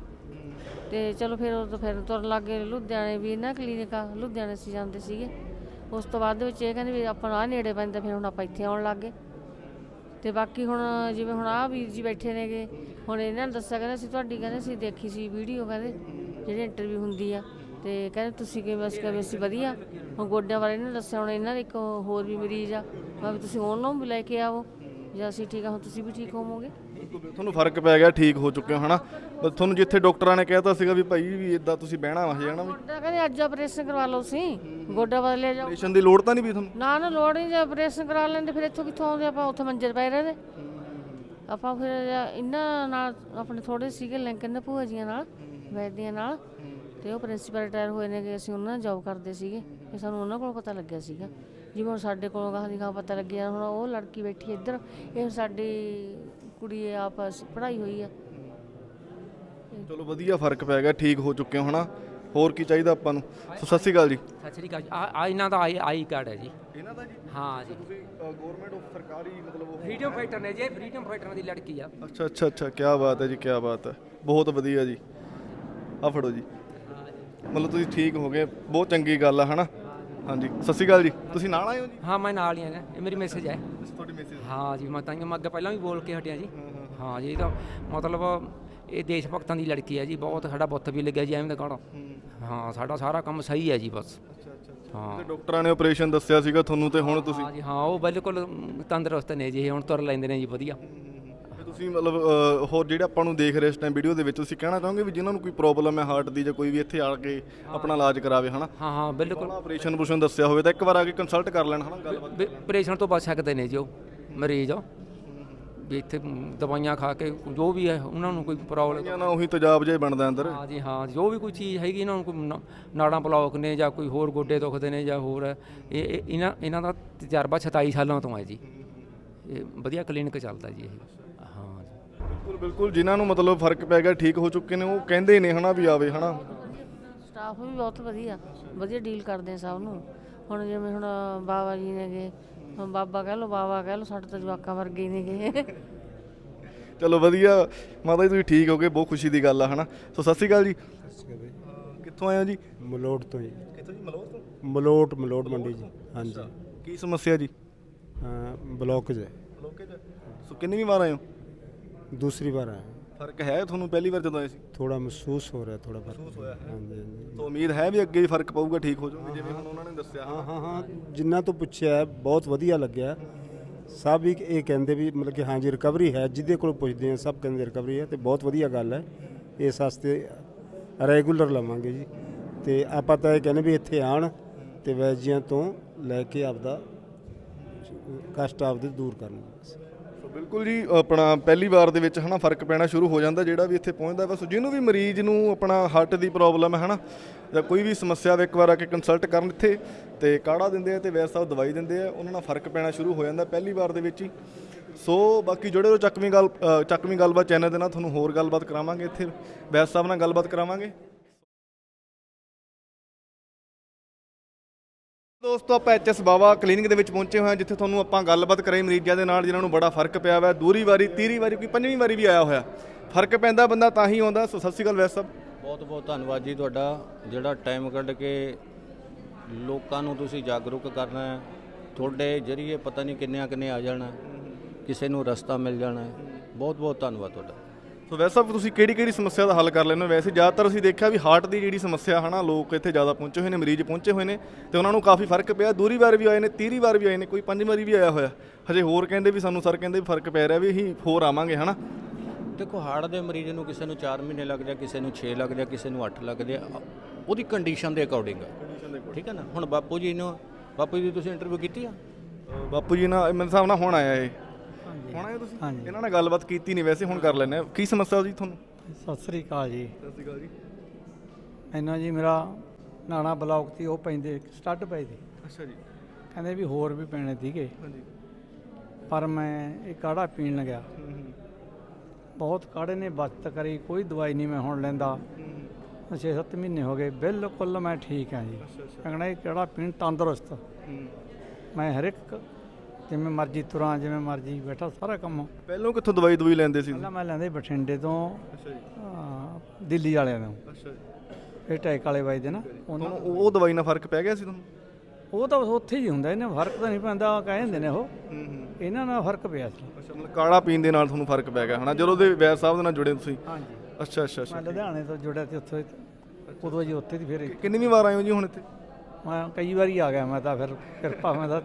ਤੇ ਚਲੋ ਫਿਰ ਉਹ ਤੋਂ ਫਿਰ ਤੁਰਨ ਲੱਗੇ ਲੁਧਿਆਣੇ ਵੀ ਨਾ ਕਲੀਨਿਕ ਆ, ਲੁਧਿਆਣੇ ਸੀ ਜਾਂਦੇ ਸੀਗੇ। ਉਸ ਤੋਂ ਬਾਅਦ ਵਿੱਚ ਇਹ ਕਹਿੰਦੇ ਵੀ ਆਪਾਂ ਨੂੰ ਆ ਨੇੜੇ ਪੈਂਦਾ, ਫਿਰ ਹੁਣ ਆਪਾਂ ਇੱਥੇ ਆਉਣ ਲੱਗ ਗਏ। ਤੇ ਬਾਕੀ ਹੁਣ ਜਿਵੇਂ ਹੁਣ ਆ ਵੀਰ ਜੀ ਬੈਠੇ ਨੇਗੇ, ਹੁਣ ਇਹਨਾਂ ਨੇ ਦੱਸਿਆ, ਕਹਿੰਦੇ ਅਸੀਂ ਤੁਹਾਡੀ ਕਹਿੰਦੇ ਅਸੀਂ ਦੇਖੀ ਸੀ ਵੀਡੀਓ ਕਹਿੰਦੇ, ਜਿਹੜੀ ਇੰਟਰਵਿਊ ਹੁੰਦੀ ਆ। ਤੇ ਕਹਿੰਦੇ ਤੁਸੀਂ ਕਿਵੇਂ, ਅਸੀਂ ਕਿਵੇਂ, ਅਸੀਂ ਵਧੀਆ। ਹੁਣ ਗੋਡਿਆਂ ਬਾਰੇ ਇਹਨਾਂ ਨੇ ਦੱਸਿਆ, ਹੁਣ ਇਹਨਾਂ ਦੇ ਇੱਕ ਹੋਰ ਵੀ ਮਰੀਜ਼ ਆ। ਮੈਂ ਵੀ ਤੁਸੀਂ ਉਹਨਾਂ ਨੂੰ ਵੀ ਲੈ ਕੇ ਆਵੋ। ਜਾਂ ਅਸੀਂ ਠੀਕ ਆ ਹੁਣ ਤੁਸੀਂ ਵੀ ਠੀਕ ਹੋਵੋਗੇ? ਤੁਹਾਨੂੰ ਫ਼ਰਕ ਪੈ ਗਿਆ ਠੀਕ ਹੋ ਚੁੱਕੇ ਹੋ ਹਨਾ? ਬਸ ਤੁਹਾਨੂੰ ਜਿੱਥੇ ਡਾਕਟਰਾਂ ਨੇ ਕਹਿਤਾ ਸੀਗਾ ਵੀ ਭਾਈ ਵੀ ਇਦਾਂ ਤੁਸੀਂ ਬਹਿਣਾ ਵਾ ਜਾਣਾ ਵੀ? ਗੋਡਾ ਕਹਿੰਦੇ ਅੱਜ ਆਪਰੇਸ਼ਨ ਕਰਵਾ ਲਓ ਤੁਸੀਂ ਗੋਡਾ ਬਦਲਿਆ ਜਾਓ। ਆਪਰੇਸ਼ਨ ਦੀ ਲੋੜ ਤਾਂ ਨਹੀਂ ਵੀ ਤੁਹਾਨੂੰ? ਨਾ ਨਾ ਲੋੜ ਨਹੀਂ ਜੇ ਆਪਰੇਸ਼ਨ ਕਰਾ ਲੈਂਦੇ ਫਿਰ ਇੱਥੋਂ ਕਿੱਥੋਂ ਆਉਂਦੇ ਆਪਾਂ? ਉੱਥੇ ਮੰਜੇ 'ਤੇ ਪਏ ਰਹਦੇ। ਆਪਾਂ ਫਿਰ ਇਹਨਾਂ ਨਾਲ ਆਪਣੇ ਥੋੜੇ ਸੀਗੇ ਲਿੰਕ ਇਹਨਾਂ ਭੂਆ ਜੀਆਂ ਨਾਲ ਵੈਦੀਆਂ ਨਾਲ। ਤੇ ਉਹ ਪ੍ਰਿੰਸੀਪਲ ਰਿਟਾਇਰ ਹੋਏ ਨੇ ਕਿ ਅਸੀਂ ਉਹਨਾਂ ਨਾਲ ਜੌਬ ਕਰਦੇ ਸੀਗੇ। ਤੇ ਸਾਨੂੰ ਉਹਨਾਂ ਕੋਲ ਪਤਾ ਲੱਗਿਆ ਸੀਗਾ। ਜਿਵੇਂ ਸਾਡੇ ਕੋਲੋਂ ਗਾਹ ਦੀ ਗਾਹ ਪਤਾ ਲੱਗਿਆ ਹੁਣ ਉਹ ਲੜਕੀ ਬੈਠੀ ਇੱਧਰ ਇਹ ਸਾਡੀ ਕੁੜੀ ਇਹ ਆਪ ਪੜ੍ਹਾਈ ਹੋਈ ਆ। ਚਲੋ ਵਧੀਆ ਫ਼ਰਕ ਪੈ ਗਿਆ ਠੀਕ ਹੋ ਚੁੱਕੇ ਹੋ ਹੋਰ ਕੀ ਚਾਹੀਦਾ ਆਪਾਂ ਨੂੰ? ਸਤਿ ਸ਼੍ਰੀ ਅਕਾਲ ਜੀ। ਸਤਿ ਸ਼੍ਰੀ ਅਕਾਲ ਆ ਇਹਨਾਂ ਦਾ ਆਈ ਆਈ ਕਾਰਡ ਹੈ ਜੀ। ਇਹਨਾਂ ਦਾ ਜੀ? ਹਾਂ ਜੀ। ਗਵਰਨਮੈਂਟ ਆਫ ਸਰਕਾਰੀ ਮਤਲਬ ਉਹ ਫਰੀडम ਫਾਈਟਰ ਨੇ ਜੀ ਫਰੀडम ਫਾਈਟਰਾਂ ਦੀ ਲੜਕੀ ਆ। ਅੱਛਾ ਅੱਛਾ ਅੱਛਾ ਕੀ ਬਾਤ ਹੈ ਜੀ ਕੀ ਬਾਤ ਹੈ। ਬਹੁਤ ਵਧੀਆ ਜੀ। ਆ ਫੜੋ ਜੀ। ਮਤਲਬ ਤੁਸੀਂ ਠੀਕ ਹੋ ਗਏ ਬਹੁਤ ਚੰਗੀ ਗੱਲ ਆ ਹਨਾ? ਹਾਂਜੀ। ਸਤਿ ਸ਼੍ਰੀ ਅਕਾਲ ਜੀ। ਤੁਸੀਂ ਨਾਲ ਆਏ ਹੋ ਜੀ? ਹਾਂ ਮੈਂ ਨਾਲ ਹੀ ਆ ਇਹ ਮੇਰੀ ਮੈਸੇਜ ਹੈ। ਤੁਹਾਡੀ ਮੈਸੇਜ ਹਾਂ। ਜੀ ਮੈਂ ਤਾਂ ਮੈਂ ਅੱਗੇ ਪਹਿਲਾਂ ਵੀ ਬੋਲ ਕੇ ਹਟਿਆ ਜੀ। ਹਾਂ ਜੀ ਇਹ ਤਾਂ ਮਤਲਬ ਇਹ ਦੇਸ਼ ਭਗਤਾਂ ਦੀ ਲੜਕੀ ਹੈ ਜੀ। ਬਹੁਤ ਸਾਡਾ ਬੁੱਤ ਵੀ ਲੱਗਿਆ ਜੀ ਐਵੇਂ ਦਾ ਕਾੜਾ ਹਾਂ। ਸਾਡਾ ਸਾਰਾ ਕੰਮ ਸਹੀ ਹੈ ਜੀ ਬਸ। ਹਾਂ। ਤੇ ਡਾਕਟਰਾਂ ਨੇ ਆਪਰੇਸ਼ਨ ਦੱਸਿਆ ਸੀਗਾ ਤੁਹਾਨੂੰ ਤੇ ਹੁਣ ਤੁਸੀਂ? ਹਾਂ ਜੀ ਹਾਂ ਉਹ ਬਿਲਕੁਲ ਤੰਦਰੁਸਤ ਨੇ ਜੀ ਹੁਣ ਤੁਰ ਲੈਂਦੇ ਨੇ ਜੀ ਵਧੀਆ। ਤੁਸੀਂ ਮਤਲਬ ਅਹ, ਹੋਰ ਜਿਹੜੇ ਆਪਾਂ ਨੂੰ ਦੇਖ ਰਹੇ ਇਸ ਟਾਈਮ ਵੀਡੀਓ ਦੇ ਵਿੱਚ ਤੁਸੀਂ ਕਹਿਣਾ ਚਾਹੋਗੇ ਵੀ ਜਿਨ੍ਹਾਂ ਨੂੰ ਕੋਈ ਪ੍ਰੋਬਲਮ ਹੈ ਹਾਰਟ ਦੀ ਜਾਂ ਕੋਈ ਵੀ ਇੱਥੇ ਆ ਕੇ ਆਪਣਾ ਇਲਾਜ ਕਰਾਵੇ ਹਨਾ? ਹਾਂ ਹਾਂ ਬਿਲਕੁਲ। ਆਪਰੇਸ਼ਨ ਆਪਰੇਸ਼ਨ ਦੱਸਿਆ ਹੋਵੇ ਤਾਂ ਇੱਕ ਵਾਰ ਆ ਕੇ ਕੰਸਲਟ ਕਰ ਲੈਣ ਹਨਾ ਗੱਲਬਾਤ। ਆਪਰੇਸ਼ਨ ਤੋਂ ਬਚ ਸਕਦੇ ਨੇ ਜੋ ਮਰੀਜ਼। ਵੀ ਇੱਥੇ ਮ, ਦਵਾਈਆਂ ਖਾ ਕੇ ਜੋ ਵੀ ਹੈ ਉਹਨਾਂ ਨੂੰ ਕੋਈ ਪ੍ਰੋਬਲਮ ਜਾਂ ਨਾ ਉਹੀ ਤੇਜ਼ਾਬ ਜਿਹਾ ਬਣਦਾ ਅੰਦਰ। ਹਾਂ ਜੀ ਹਾਂ ਜੋ ਵੀ ਕੋਈ ਚੀਜ਼ ਹੈਗੀ ਇਹਨਾਂ ਨੂੰ ਕੋਈ ਨਾ- ਨਾੜਾਂ ਬਲੌਕ ਨੇ ਜਾਂ ਕੋਈ ਹੋਰ ਗੋਡੇ ਦੁਖਦੇ ਨੇ ਜਾਂ ਹੋਰ ਹੈ, ਇਹ ਇਹ- ਇਹਨਾਂ ਇਹਨਾਂ ਦਾ ਤਜਰਬਾ 27 ਸਾਲਾਂ ਤੋਂ ਹੈ ਜੀ। ਇਹ ਵਧੀਆ ਕਲੀਨਿਕ ਚੱਲਦਾ ਜੀ ਇਹ। ਜੀ ਬਿਲਕੁਲ ਬਿਲਕੁਲ। ਜਿਨ੍ਹਾਂ ਨੂੰ ਮਤਲਬ ਫ਼ਰਕ ਪੈ ਗਿਆ ਠੀਕ ਹੋ ਚੁੱਕੇ ਨੇ ਉਹ ਕਹਿੰਦੇ ਨੇ ਹਨਾ ਵੀ ਆਵੇ ਹਨਾ। ਸਟਾਫ ਵੀ ਬਹੁਤ ਵਧੀਆ ਵਧੀਆ ਡੀਲ ਕਰਦੇ ਆ ਸਭ ਨੂੰ। ਹੁਣ ਜਿਵੇਂ ਹੁਣ ਬਾਬਾ ਜੀ ਨੇਗੇ ਹੁਣ ਬਾਬਾ ਕਹਿ ਲਓ ਬਾਬਾ ਕਹਿ ਲਓ ਸਾਡੇ ਤਾਂ ਜਵਾਕਾਂ ਵਰਗੇ ਹੀ ਨੇਗੇ। ਚਲੋ ਵਧੀਆ। ਮਾਤਾ ਜੀ ਤੁਸੀਂ ਠੀਕ ਹੋ ਗਏ ਬਹੁਤ ਖੁਸ਼ੀ ਦੀ ਗੱਲ ਆ ਹਨਾ। ਸੋ ਸਤਿ ਸ਼੍ਰੀ ਅਕਾਲ ਜੀ। ਕਿੱਥੋਂ ਆਏ ਹੋ ਜੀ? ਮਲੋਟ ਤੋਂ ਜੀ। ਕਿੱਥੋਂ ਜੀ? ਮਲੋਟ ਤੋਂ? ਮਲੋਟ ਮਲੋਟ ਮੰਡੀ ਜੀ। ਹਾਂਜੀ। ਕੀ ਸਮੱਸਿਆ ਜੀ? ਬਲੌਕ ਹੈ ਲੋਕੇ ਸੋ ਕਿੰਨੀ ਵਾਰ ਆਏ ਹੋ? ਦੂਸਰੀ ਬਾਰ ਆਇਆ। ਫ਼ਰਕ ਹੈ ਤੁਹਾਨੂੰ ਪਹਿਲੀ ਵਾਰ ਜਦੋਂ ਆਏ ਸੀ? ਥੋੜਾ ਮਹਿਸੂਸ ਹੋ ਰਿਹਾ ਥੋੜਾ ਫ਼ਰਕ। ਹਾਂਜੀ ਹਾਂਜੀ। ਤਾਂ ਉਮੀਦ ਹੈ ਵੀ ਅੱਗੇ ਵੀ ਫ਼ਰਕ ਪਊਗਾ ਠੀਕ ਹੋ ਜਾਓਗੇ ਜਿਵੇਂ ਹੁਣ ਉਹਨਾਂ ਨੇ ਦੱਸਿਆ। ਹਾਂ ਹਾਂ ਹਾਂ। ਜਿੰਨਾ ਤੋਂ ਪੁੱਛਿਆ ਹੈ, ਬਹੁਤ ਵਧੀਆ ਲੱਗਿਆ। ਸਭ ਵੀ ਇਹ ਕਹਿੰਦੇ ਵੀ ਮਤਲਬ ਕਿ ਹਾਂ ਜੀ ਰਿਕਵਰੀ ਹੈ। ਜਿਹਦੇ ਕੋਲ ਪੁੱਛਦੇ ਆ ਸਭ ਕਹਿੰਦੇ ਰਿਕਵਰੀ ਹੈ ਤੇ ਬਹੁਤ ਵਧੀਆ ਗੱਲ ਹੈ। ਇਸ ਵਾਸਤੇ ਰੈਗੂਲਰ ਲਵਾਂਗੇ ਜੀ। ਤੇ ਆਪਾਂ ਤਾਂ ਇਹ ਕਹਿੰਦੇ ਵੀ ਇੱਥੇ ਆਣ ਤੇ ਵੈਜੀਆਂ ਤੋਂ ਲੈ ਕੇ ਆਪਦਾ ਕਸ਼ਟ ਆਪਦੇ ਦੂਰ ਕਰਨ ਬਿਲਕੁਲ ਜੀ, ਆਪਣਾ ਪਹਿਲੀ ਵਾਰ ਦੇ ਵਿੱਚ ਹਨਾ ਫ਼ਰਕ ਪੈਣਾ ਸ਼ੁਰੂ ਹੋ ਜਾਂਦਾ ਜਿਹੜਾ ਵੀ ਇੱਥੇ ਪਹੁੰਚਦਾ ਬਸ ਜਿਹਨੂੰ ਵੀ ਮਰੀਜ਼ ਨੂੰ ਆਪਣਾ ਹਾਰਟ ਦੀ ਪ੍ਰੋਬਲਮ ਹੈ ਹਨਾ, ਜਾਂ ਕੋਈ ਵੀ ਸਮੱਸਿਆ ਵੇ ਇੱਕ ਵਾਰ ਆ ਕੇ ਕੰਸਲਟ ਕਰਨ ਇੱਥੇ ਤੇ ਕਾੜਾ ਦਿੰਦੇ ਆ ਤੇ ਵੈਦ ਸਾਹਿਬ ਦਵਾਈ ਦਿੰਦੇ ਆ, ਉਹਨਾਂ ਨਾਲ ਫ਼ਰਕ ਪੈਣਾ ਸ਼ੁਰੂ ਹੋ ਜਾਂਦਾ ਪਹਿਲੀ ਵਾਰ ਦੇ ਵਿੱਚ ਹੀ। ਸੋ ਬਾਕੀ ਜੁੜੇ ਰਹੋ ਚੱਕਵੀਂ ਗੱਲ ਚੱਕਵੀਂ ਗੱਲਬਾਤ ਚੈਨਲ ਦੇ ਨਾਲ ਤੁਹਾਨੂੰ ਹੋਰ ਗੱਲਬਾਤ ਕਰਾਵਾਂਗੇ ਇੱਥੇ। ਵੈਦ ਸਾਹਿਬ ਨਾਲ ਗੱਲਬਾਤ ਕਰਾਵਾਂਗੇ। ਦੋਸਤੋ ਆਪਾਂ ਐਚਐਸ ਬਾਵਾ ਕਲੀਨਿਕ ਦੇ ਵਿੱਚ ਪਹੁੰਚੇ ਹੋਏ ਹਾਂ ਜਿੱਥੇ ਤੁਹਾਨੂੰ ਆਪਾਂ ਗੱਲਬਾਤ ਕਰਾਈ ਮਰੀਜ਼ਾਂ ਦੇ ਨਾਲ ਜਿਨ੍ਹਾਂ ਨੂੰ ਬੜਾ ਫ਼ਰਕ ਪਿਆ ਹੋਇਆ ਦੂਰੀ ਵਾਰੀ ਤੀਰੀ ਵਾਰੀ ਕੋਈ ਪੰਜਵੀਂ ਵਾਰੀ ਵੀ ਆਇਆ ਹੋਇਆ। ਫ਼ਰਕ ਪੈਂਦਾ ਬੰਦਾ ਤਾਂ ਹੀ ਆਉਂਦਾ। ਸੋ ਸਤਿ ਸ਼੍ਰੀ ਅਕਾਲ ਸਾਹਿਬ। ਬਹੁਤ ਬਹੁਤ ਧੰਨਵਾਦ ਜੀ ਤੁਹਾਡਾ। ਜਿਹੜਾ ਟਾਈਮ ਕੱਢ ਕੇ ਲੋਕਾਂ ਨੂੰ ਤੁਸੀਂ ਜਾਗਰੂਕ ਕਰਨਾ ਹੈ ਤੁਹਾਡੇ ਜਰੀਏ ਪਤਾ ਨਹੀਂ ਕਿੰਨਿਆਂ ਕਿੰਨੇ ਆ ਜਾਣਾ ਕਿਸੇ ਨੂੰ ਰਸਤਾ ਮਿਲ ਜਾਣਾ ਬਹੁਤ ਬਹੁਤ ਧੰਨਵਾਦ ਤੁਹਾਡਾ। ਸੋ ਵੈਸੇ ਸਾਹਿਬ ਤੁਸੀਂ ਕਿਹੜੀ ਕਿਹੜੀ ਸਮੱਸਿਆ ਦਾ ਹੱਲ ਕਰ ਲੈਂਦੇ ਹੋ? ਵੈਸੇ ਜ਼ਿਆਦਾਤਰ ਅਸੀਂ ਦੇਖਿਆ ਵੀ ਹਾਰਟ ਦੀ ਜਿਹੜੀ ਸਮੱਸਿਆ ਹਨਾ ਲੋਕ ਇੱਥੇ ਜ਼ਿਆਦਾ ਪਹੁੰਚੇ ਹੋਏ ਨੇ ਮਰੀਜ਼ ਪਹੁੰਚੇ ਹੋਏ ਨੇ ਤੇ ਉਹਨਾਂ ਨੂੰ ਕਾਫੀ ਫ਼ਰਕ ਪਿਆ। ਦੂਰੀ ਵਾਰ ਵੀ ਆਏ ਨੇ ਤੀਰੀ ਵਾਰ ਵੀ ਆਏ ਨੇ ਕੋਈ ਪੰਜ ਵਾਰੀ ਵੀ ਆਇਆ ਹੋਇਆ। ਹਜੇ ਹੋਰ ਕਹਿੰਦੇ ਵੀ ਸਾਨੂੰ ਸਰ ਕਹਿੰਦੇ ਵੀ ਫ਼ਰਕ ਪੈ ਰਿਹਾ ਵੀ ਅਸੀਂ ਹੋਰ ਆਵਾਂਗੇ ਹਨਾ? ਦੇਖੋ ਹਾਰਟ ਦੇ ਮਰੀਜ਼ ਨੂੰ ਕਿਸੇ ਨੂੰ 4 ਮਹੀਨੇ ਲੱਗਦੇ ਆ ਕਿਸੇ ਨੂੰ 6 ਲੱਗਦੇ ਆ ਕਿਸੇ ਨੂੰ 8 ਲੱਗਦੇ ਆ ਉਹਦੀ ਕੰਡੀਸ਼ਨ ਦੇ ਅਕੋਰਡਿੰਗ ਠੀਕ ਹੈ ਨਾ? ਹੁਣ ਬਾਪੂ ਜੀ ਨੂੰ ਬਾਪੂ ਜੀ ਤੁਸੀਂ ਇੰਟਰਵਿਊ ਕੀਤੀ ਆ? ਬਾਪੂ ਜੀ ਨਾਲ ਮੇਰੇ ਹਿਸਾਬ ਨਾਲ ਹੁਣ ਆਇਆ ਇਹ। ਹੁਣ ਆਏ ਤੁਸੀਂ? ਹਾਂਜੀ। ਇਹਨਾਂ ਨਾਲ ਗੱਲਬਾਤ ਕੀਤੀ ਨਹੀਂ ਵੈਸੇ ਹੁਣ ਕਰ ਲੈਣੇ ਕੀ ਸਮੱਸਿਆ ਜੀ ਤੁਹਾਨੂੰ? ਸਤਿ ਸ੍ਰੀ ਅਕਾਲ ਜੀ। ਸਤਿ ਸ਼੍ਰੀ ਅਕਾਲ ਜੀ। ਇਹਨਾਂ ਜੀ ਮੇਰਾ ਨਾਣਾ ਬਲੌਕ ਸੀ ਉਹ ਪੈਂਦੇ ਸਟੱਡ ਪਏ ਸੀ। ਅੱਛਾ ਜੀ। ਕਹਿੰਦੇ ਵੀ ਹੋਰ ਵੀ ਪੈਣੇ ਸੀਗੇ। ਹਾਂਜੀ। ਪਰ ਮੈਂ ਇਹ ਕਾੜਾ ਪੀਣ ਲੱਗਿਆ। ਬਹੁਤ ਕਾੜੇ ਨੇ ਬਚਤ ਕਰੀ ਕੋਈ ਦਵਾਈ ਨਹੀਂ ਮੈਂ ਹੁਣ ਲੈਂਦਾ। 6-7 ਮਹੀਨੇ ਹੋ ਗਏ ਬਿਲਕੁਲ ਮੈਂ ਠੀਕ ਹਾਂ ਜੀ। ਕਹਿੰਦਾ ਇਹ ਕਾੜਾ ਪੀਣ ਤੰਦਰੁਸਤ। ਮੈਂ ਹਰ ਇੱਕ ਜਿਵੇਂ ਮਰਜ਼ੀ ਤੁਰਾਂ ਜਿਵੇਂ ਮਰਜ਼ੀ ਬੈਠਾ ਸਾਰਾ ਕੰਮ। ਪਹਿਲਾਂ ਕਿੱਥੋਂ ਦਵਾਈ ਦਵਾਈ ਲੈਂਦੇ ਸੀ? ਪਹਿਲਾਂ ਮੈਂ ਲੈਂਦੇ ਬਠਿੰਡੇ ਤੋਂ ਅੱਛਾ ਜੀ। ਦਿੱਲੀ ਵਾਲਿਆਂ ਤੋਂ। ਅੱਛਾ ਜੀ। ਇਹ ਟੈਕ ਵਾਲੇ ਬਾਈ ਦੇ ਨਾ ਉਹਨਾਂ ਤੁਹਾਨੂੰ ਉਹ ਉਹ ਦਵਾਈ ਨਾਲ ਫ਼ਰਕ ਪੈ ਗਿਆ ਸੀ ਤੁਹਾਨੂੰ? ਉਹ ਤਾਂ ਉੱਥੇ ਹੀ ਹੁੰਦਾ ਇਹਨੇ ਫ਼ਰਕ ਤਾਂ ਨਹੀਂ ਪੈਂਦਾ ਕਹਿ ਦਿੰਦੇ ਨੇ ਉਹ। ਹੂੰ ਹੂੰ। ਇਹਨਾਂ ਨਾਲ ਫ਼ਰਕ ਪਿਆ ਸੀ। ਅੱਛਾ ਮਤਲਬ ਕਾੜਾ ਪੀਣ ਦੇ ਨਾਲ ਤੁਹਾਨੂੰ ਫ਼ਰਕ ਪੈ ਗਿਆ ਹਨਾ? ਜਦੋਂ ਦੇ ਵੈਦ ਸਾਹਿਬ ਦੇ ਨਾਲ ਜੁੜੇ ਤੁਸੀਂ? ਹਾਂਜੀ। ਅੱਛਾ ਅੱਛਾ ਅੱਛਾ। ਮੈਂ ਲੁਧਿਆਣੇ ਤੋਂ ਜੁੜਿਆ ਤੇ ਉੱਥੇ ਉਦੋਂ ਜੀ ਉੱਥੇ ਦੀ ਫਿਰ ਕਿੰਨੀ ਵਾਰ ਆਏ ਹੋ ਜੀ ਹੁਣ ਇੱਥੇ? ਮੈਂ ਕਈ ਵਾਰੀ ਆ ਗਿਆ ਮੈਂ ਤਾਂ ਫਿਰ ਕਿਰਪਾ ਮੈਂ ਤਾਂ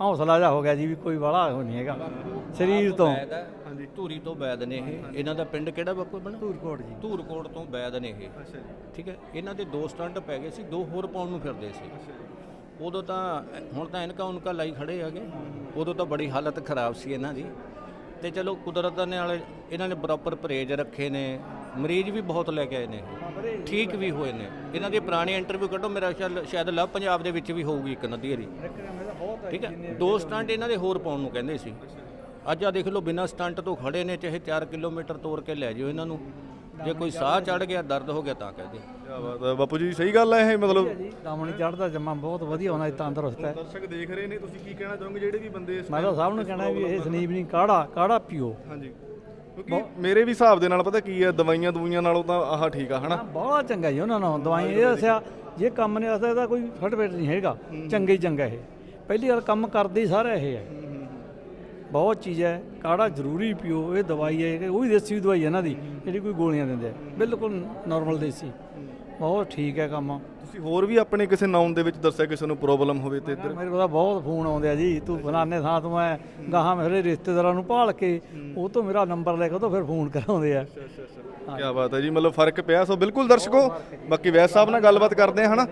ਹੌਸਲਾ ਜਾ ਹੋ ਗਿਆ ਜੀ ਵੀ ਕੋਈ ਵਾਲਾ ਹੋ ਨਹੀਂ ਹੈਗਾ। ਸਰੀਰ ਤੋਂ। ਹਾਂਜੀ। ਧੂਰੀ ਤੋਂ ਵੈਦ ਨੇ ਇਹ। ਇਹਨਾਂ ਦਾ ਪਿੰਡ ਕਿਹੜਾ ਬਾਪੂ ਬਣਾ ਧੂਰਕੋਟ ਜੀ। ਧੂਰਕੋਟ ਤੋਂ ਵੈਦ ਨੇ ਇਹ। ਅੱਛਾ ਜੀ। ਠੀਕ ਹੈ। ਇਹਨਾਂ ਦੇ ਦੋ ਸਟੰਟ ਪੈ ਗਏ ਸੀ ਦੋ ਹੋਰ ਪਾਉਣ ਨੂੰ ਫਿਰਦੇ ਸੀ। ਉਦੋਂ ਤਾਂ ਹੁਣ ਤਾਂ ਇਨਕਾ ਉਨਕਾ ਲਾਈ ਖੜੇ ਹੈਗੇ। ਉਦੋਂ ਤਾਂ ਬੜੀ ਹਾਲਤ ਖਰਾਬ ਸੀ ਇਹਨਾਂ ਦੀ। ਤੇ ਚਲੋ ਕੁਦਰਤ ਦੇ ਨਾਲ ਇਹਨਾਂ ਨੇ ਪ੍ਰੋਪਰ ਪਰਹੇਜ ਰੱਖੇ ਨੇ। ਮਰੀਜ਼ ਵੀ ਬਹੁਤ ਲੈ ਕੇ ਆਏ ਨੇ। ਠੀਕ ਵੀ ਹੋਏ ਨੇ। ਇਹਨਾਂ ਦੀ ਪੁਰਾਣੀ ਇੰਟਰਵਿਊ ਕੱਢੋ। ਮੇਰਾ ਖਿਆਲ ਸ਼ਾਇਦ ਲਵ ਪੰਜਾਬ ਦੇ ਵਿੱਚ ਵੀ ਹੋਊਗੀ ਇੱਕ ਨਦੀ ਹਰੀ ਠੀਕ ਹੈ? ਦੋ ਸਟੰਟ ਇਹਨਾਂ ਦੇ ਹੋਰ ਪਾਉਣ ਨੂੰ ਕਹਿੰਦੇ ਸੀ। ਅੱਜ ਆ ਦੇਖ ਲਓ ਬਿਨਾਂ ਸਟੰਟ ਤੋਂ ਖੜੇ ਨੇ ਚਾਹੇ 4 ਕਿਲੋਮੀਟਰ ਤੋਰ ਕੇ ਲੈ ਜਿਓ ਇਹਨਾਂ ਨੂੰ। ਜੇ ਕੋਈ ਸਾਹ ਚੜ ਗਿਆ ਦਰਦ ਹੋ ਗਿਆ ਤਾਂ ਕਹਦੇ ਕੀ ਬਾਤ ਹੈ ਬਾਪੂ ਜੀ ਸਹੀ ਗੱਲ ਹੈ ਇਹ ਮਤਲਬ। ਦਮ ਨਹੀਂ ਚੜਦਾ ਜਮਾ ਬਹੁਤ ਵਧੀਆ ਹੋਣਾ ਜੀ ਤੰਦਰੁਸਤ ਹੈ। ਦਰਸ਼ਕ ਦੇਖ ਰਹੇ ਨੇ ਤੁਸੀਂ ਕੀ ਕਹਿਣਾ ਚਾਹੋਗੇ ਜਿਹੜੇ ਵੀ ਬੰਦੇ ਇਸ ਮੈਂ ਤਾਂ ਸਭ ਨੂੰ ਕਹਿਣਾ ਵੀ ਇਹ ਸਨੀਪ ਨਹੀਂ ਕਾੜਾ ਕਾੜਾ ਪੀਓ। ਹਾਂਜੀ। ਕਿਉਂਕਿ ਮੇਰੇ ਵੀ ਹਿਸਾਬ ਦੇ ਨਾਲ ਪਤਾ ਕੀ ਹੈ ਦਵਾਈਆਂ ਦਵਾਈਆਂ ਨਾਲੋਂ ਤਾਂ ਆਹ ਠੀਕ ਆ ਹਨਾ? ਬਹੁਤ ਚੰਗਾ ਜੀ ਉਹਨਾਂ ਨੂੰ ਦਵਾਈ ਇਹ ਦੱਸਿਆ ਜੇ ਕੰਮ ਨੇ ਅਸਾ ਇਹਦਾ ਕੋਈ ਸਰਟੀਫਿਕੇਟ ਨਹੀਂ ਹੈਗਾ। ਚੰਗਾ ਹੀ ਚੰਗਾ ਇਹ। ਪਹਿਲੀ ਵਾਰ ਕੰਮ ਕਰਦੇ ਹੀ ਸਾਰਾ ਇਹ ਹੈ। ਬਹੁਤ ਚੀਜ਼ ਹੈ। ਕਾੜਾ ਜ਼ਰੂਰੀ ਪੀਓ ਇਹ ਦਵਾਈ ਹੈ ਉਹ ਵੀ ਦੇਸੀ ਦਵਾਈ ਹੈ ਇਹਨਾਂ ਦੀ ਜਿਹੜੀ ਕੋਈ ਗੋਲੀਆਂ ਦਿੰਦੇ ਆ। ਬਿਲਕੁਲ ਨਾਰਮਲ ਦੇਸੀ। ਬਹੁਤ ਠੀਕ ਹੈ ਕੰਮ। ਤੁਸੀਂ ਹੋਰ ਵੀ ਆਪਣੇ ਕਿਸੇ ਨਾਮ ਦੇ ਵਿੱਚ ਦੱਸਿਆ ਕਿਸੇ ਨੂੰ ਪ੍ਰੋਬਲਮ ਹੋਵੇ ਤੇ ਇੱਧਰ? ਮੇਰੇ ਕੋਲ ਤਾਂ ਬਹੁਤ ਫੋਨ ਆਉਂਦੇ ਆ ਜੀ ਤੂੰ ਫਲਾਣੇ ਥਾਂ ਤੋਂ ਮੈਂ ਗਾਹਾਂ ਮੇਰੇ ਰਿਸ਼ਤੇਦਾਰਾਂ ਨੂੰ ਭਾਲ ਕੇ ਉਹ ਤੋਂ ਮੇਰਾ ਨੰਬਰ ਲੈ ਕੇ ਉਹ ਤੋਂ ਫਿਰ ਫੋਨ ਕਰਾਉਂਦੇ ਆ। ਕੀ ਬਾਤ ਹੈ ਜੀ ਮਤਲਬ ਫ਼ਰਕ ਪਿਆ ਸੋ ਬਿਲਕੁਲ ਦਰਸ਼ਕੋ ਬਾਕੀ ਵੈਦ ਸਾਹਿਬ ਨਾਲ ਗੱਲਬਾਤ ਕਰਦੇ ਆ ਹਨਾ?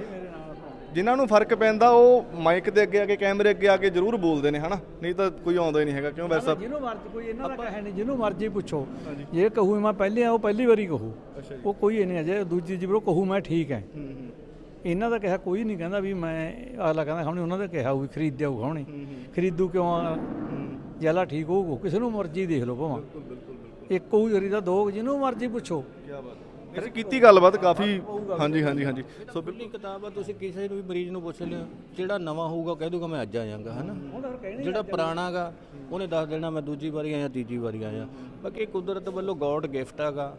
ਜਿਨ੍ਹਾਂ ਨੂੰ ਫ਼ਰਕ ਪੈਂਦਾ ਉਹ ਮਾਈਕ ਦੇ ਅੱਗੇ ਆ ਕੇ ਕੈਮਰੇ ਅੱਗੇ ਆ ਕੇ ਜ਼ਰੂਰ ਬੋਲਦੇ ਨੇ ਹਨਾ? ਨਹੀਂ ਤਾਂ ਕੋਈ ਆਉਂਦਾ ਹੀ ਨਹੀਂ ਹੈਗਾ ਕਿਉਂ ਸਾਹਿਬ ਜਿਹਨੂੰ ਮਰਜ਼ੀ ਕੋਈ ਇਹਨਾਂ ਦਾ ਕਹੇ ਨਹੀਂ ਜਿਹਨੂੰ ਮਰਜ਼ੀ ਪੁੱਛੋ। ਜੇ ਕਹੂ ਮੈਂ ਪਹਿਲੇ ਆ ਉਹ ਪਹਿਲੀ ਵਾਰੀ ਕਹੂ। ਉਹ ਕੋਈ ਇਹ ਨਹੀਂ ਅਜੇ ਦੂਜੀ ਜੀ ਬਰੋ ਕਹੂ ਮੈਂ ਠੀਕ ਹੈ। ਇਹਨਾਂ ਦਾ ਕਿਹਾ ਕੋਈ ਨਹੀਂ ਕਹਿੰਦਾ ਵੀ ਮੈਂ ਅਗਲਾ ਕਹਿੰਦਾ ਹਮਣੇ ਉਹਨਾਂ ਦਾ ਕਿਹਾ ਵੀ ਖਰੀਦਿਆ ਹੋਊਗਾ ਹਮਣੇ ਖਰੀਦੂ ਕਿਉਂ ਜਲਾ ਠੀਕ ਹੋਊਗਾ ਕਿਸੇ ਨੂੰ ਮਰਜ਼ੀ ਦੇਖ ਲਓ ਭਾਵੇਂ। ਇੱਕ ਹੋਊ ਜਰੀ ਦਾ ਦੋ ਜਿਹਨੂੰ ਮਰਜ਼ੀ ਪੁੱਛੋ। ਕੀ ਬਾਤ ਅਸੀਂ ਕੀਤੀ ਗੱਲਬਾਤ ਕਾਫੀ। ਹਾਂਜੀ ਹਾਂਜੀ ਹਾਂਜੀ। ਸੋ ਬਿਲਕੁਲ ਕਿਤਾਬ ਆ ਤੁਸੀਂ ਕਿਸੇ ਨੂੰ ਵੀ ਮਰੀਜ਼ ਨੂੰ ਪੁੱਛ ਲਿਓ ਜਿਹੜਾ ਨਵਾਂ ਹੋਊਗਾ ਕਹਿ ਦੂਗਾ ਮੈਂ ਅੱਜ ਆ ਜਾਵਾਂਗਾ ਹਨਾ? ਜਿਹੜਾ ਪੁਰਾਣਾਗਾ ਉਹਨੇ ਦੱਸ ਦੇਣਾ ਮੈਂ ਦੂਜੀ ਵਾਰੀ ਆਇਆ ਤੀਜੀ ਵਾਰੀ ਆਇਆ। ਬਾਕੀ ਕੁਦਰਤ ਵੱਲੋਂ ਗੋਡ ਗਿਫਟ ਹੈਗਾ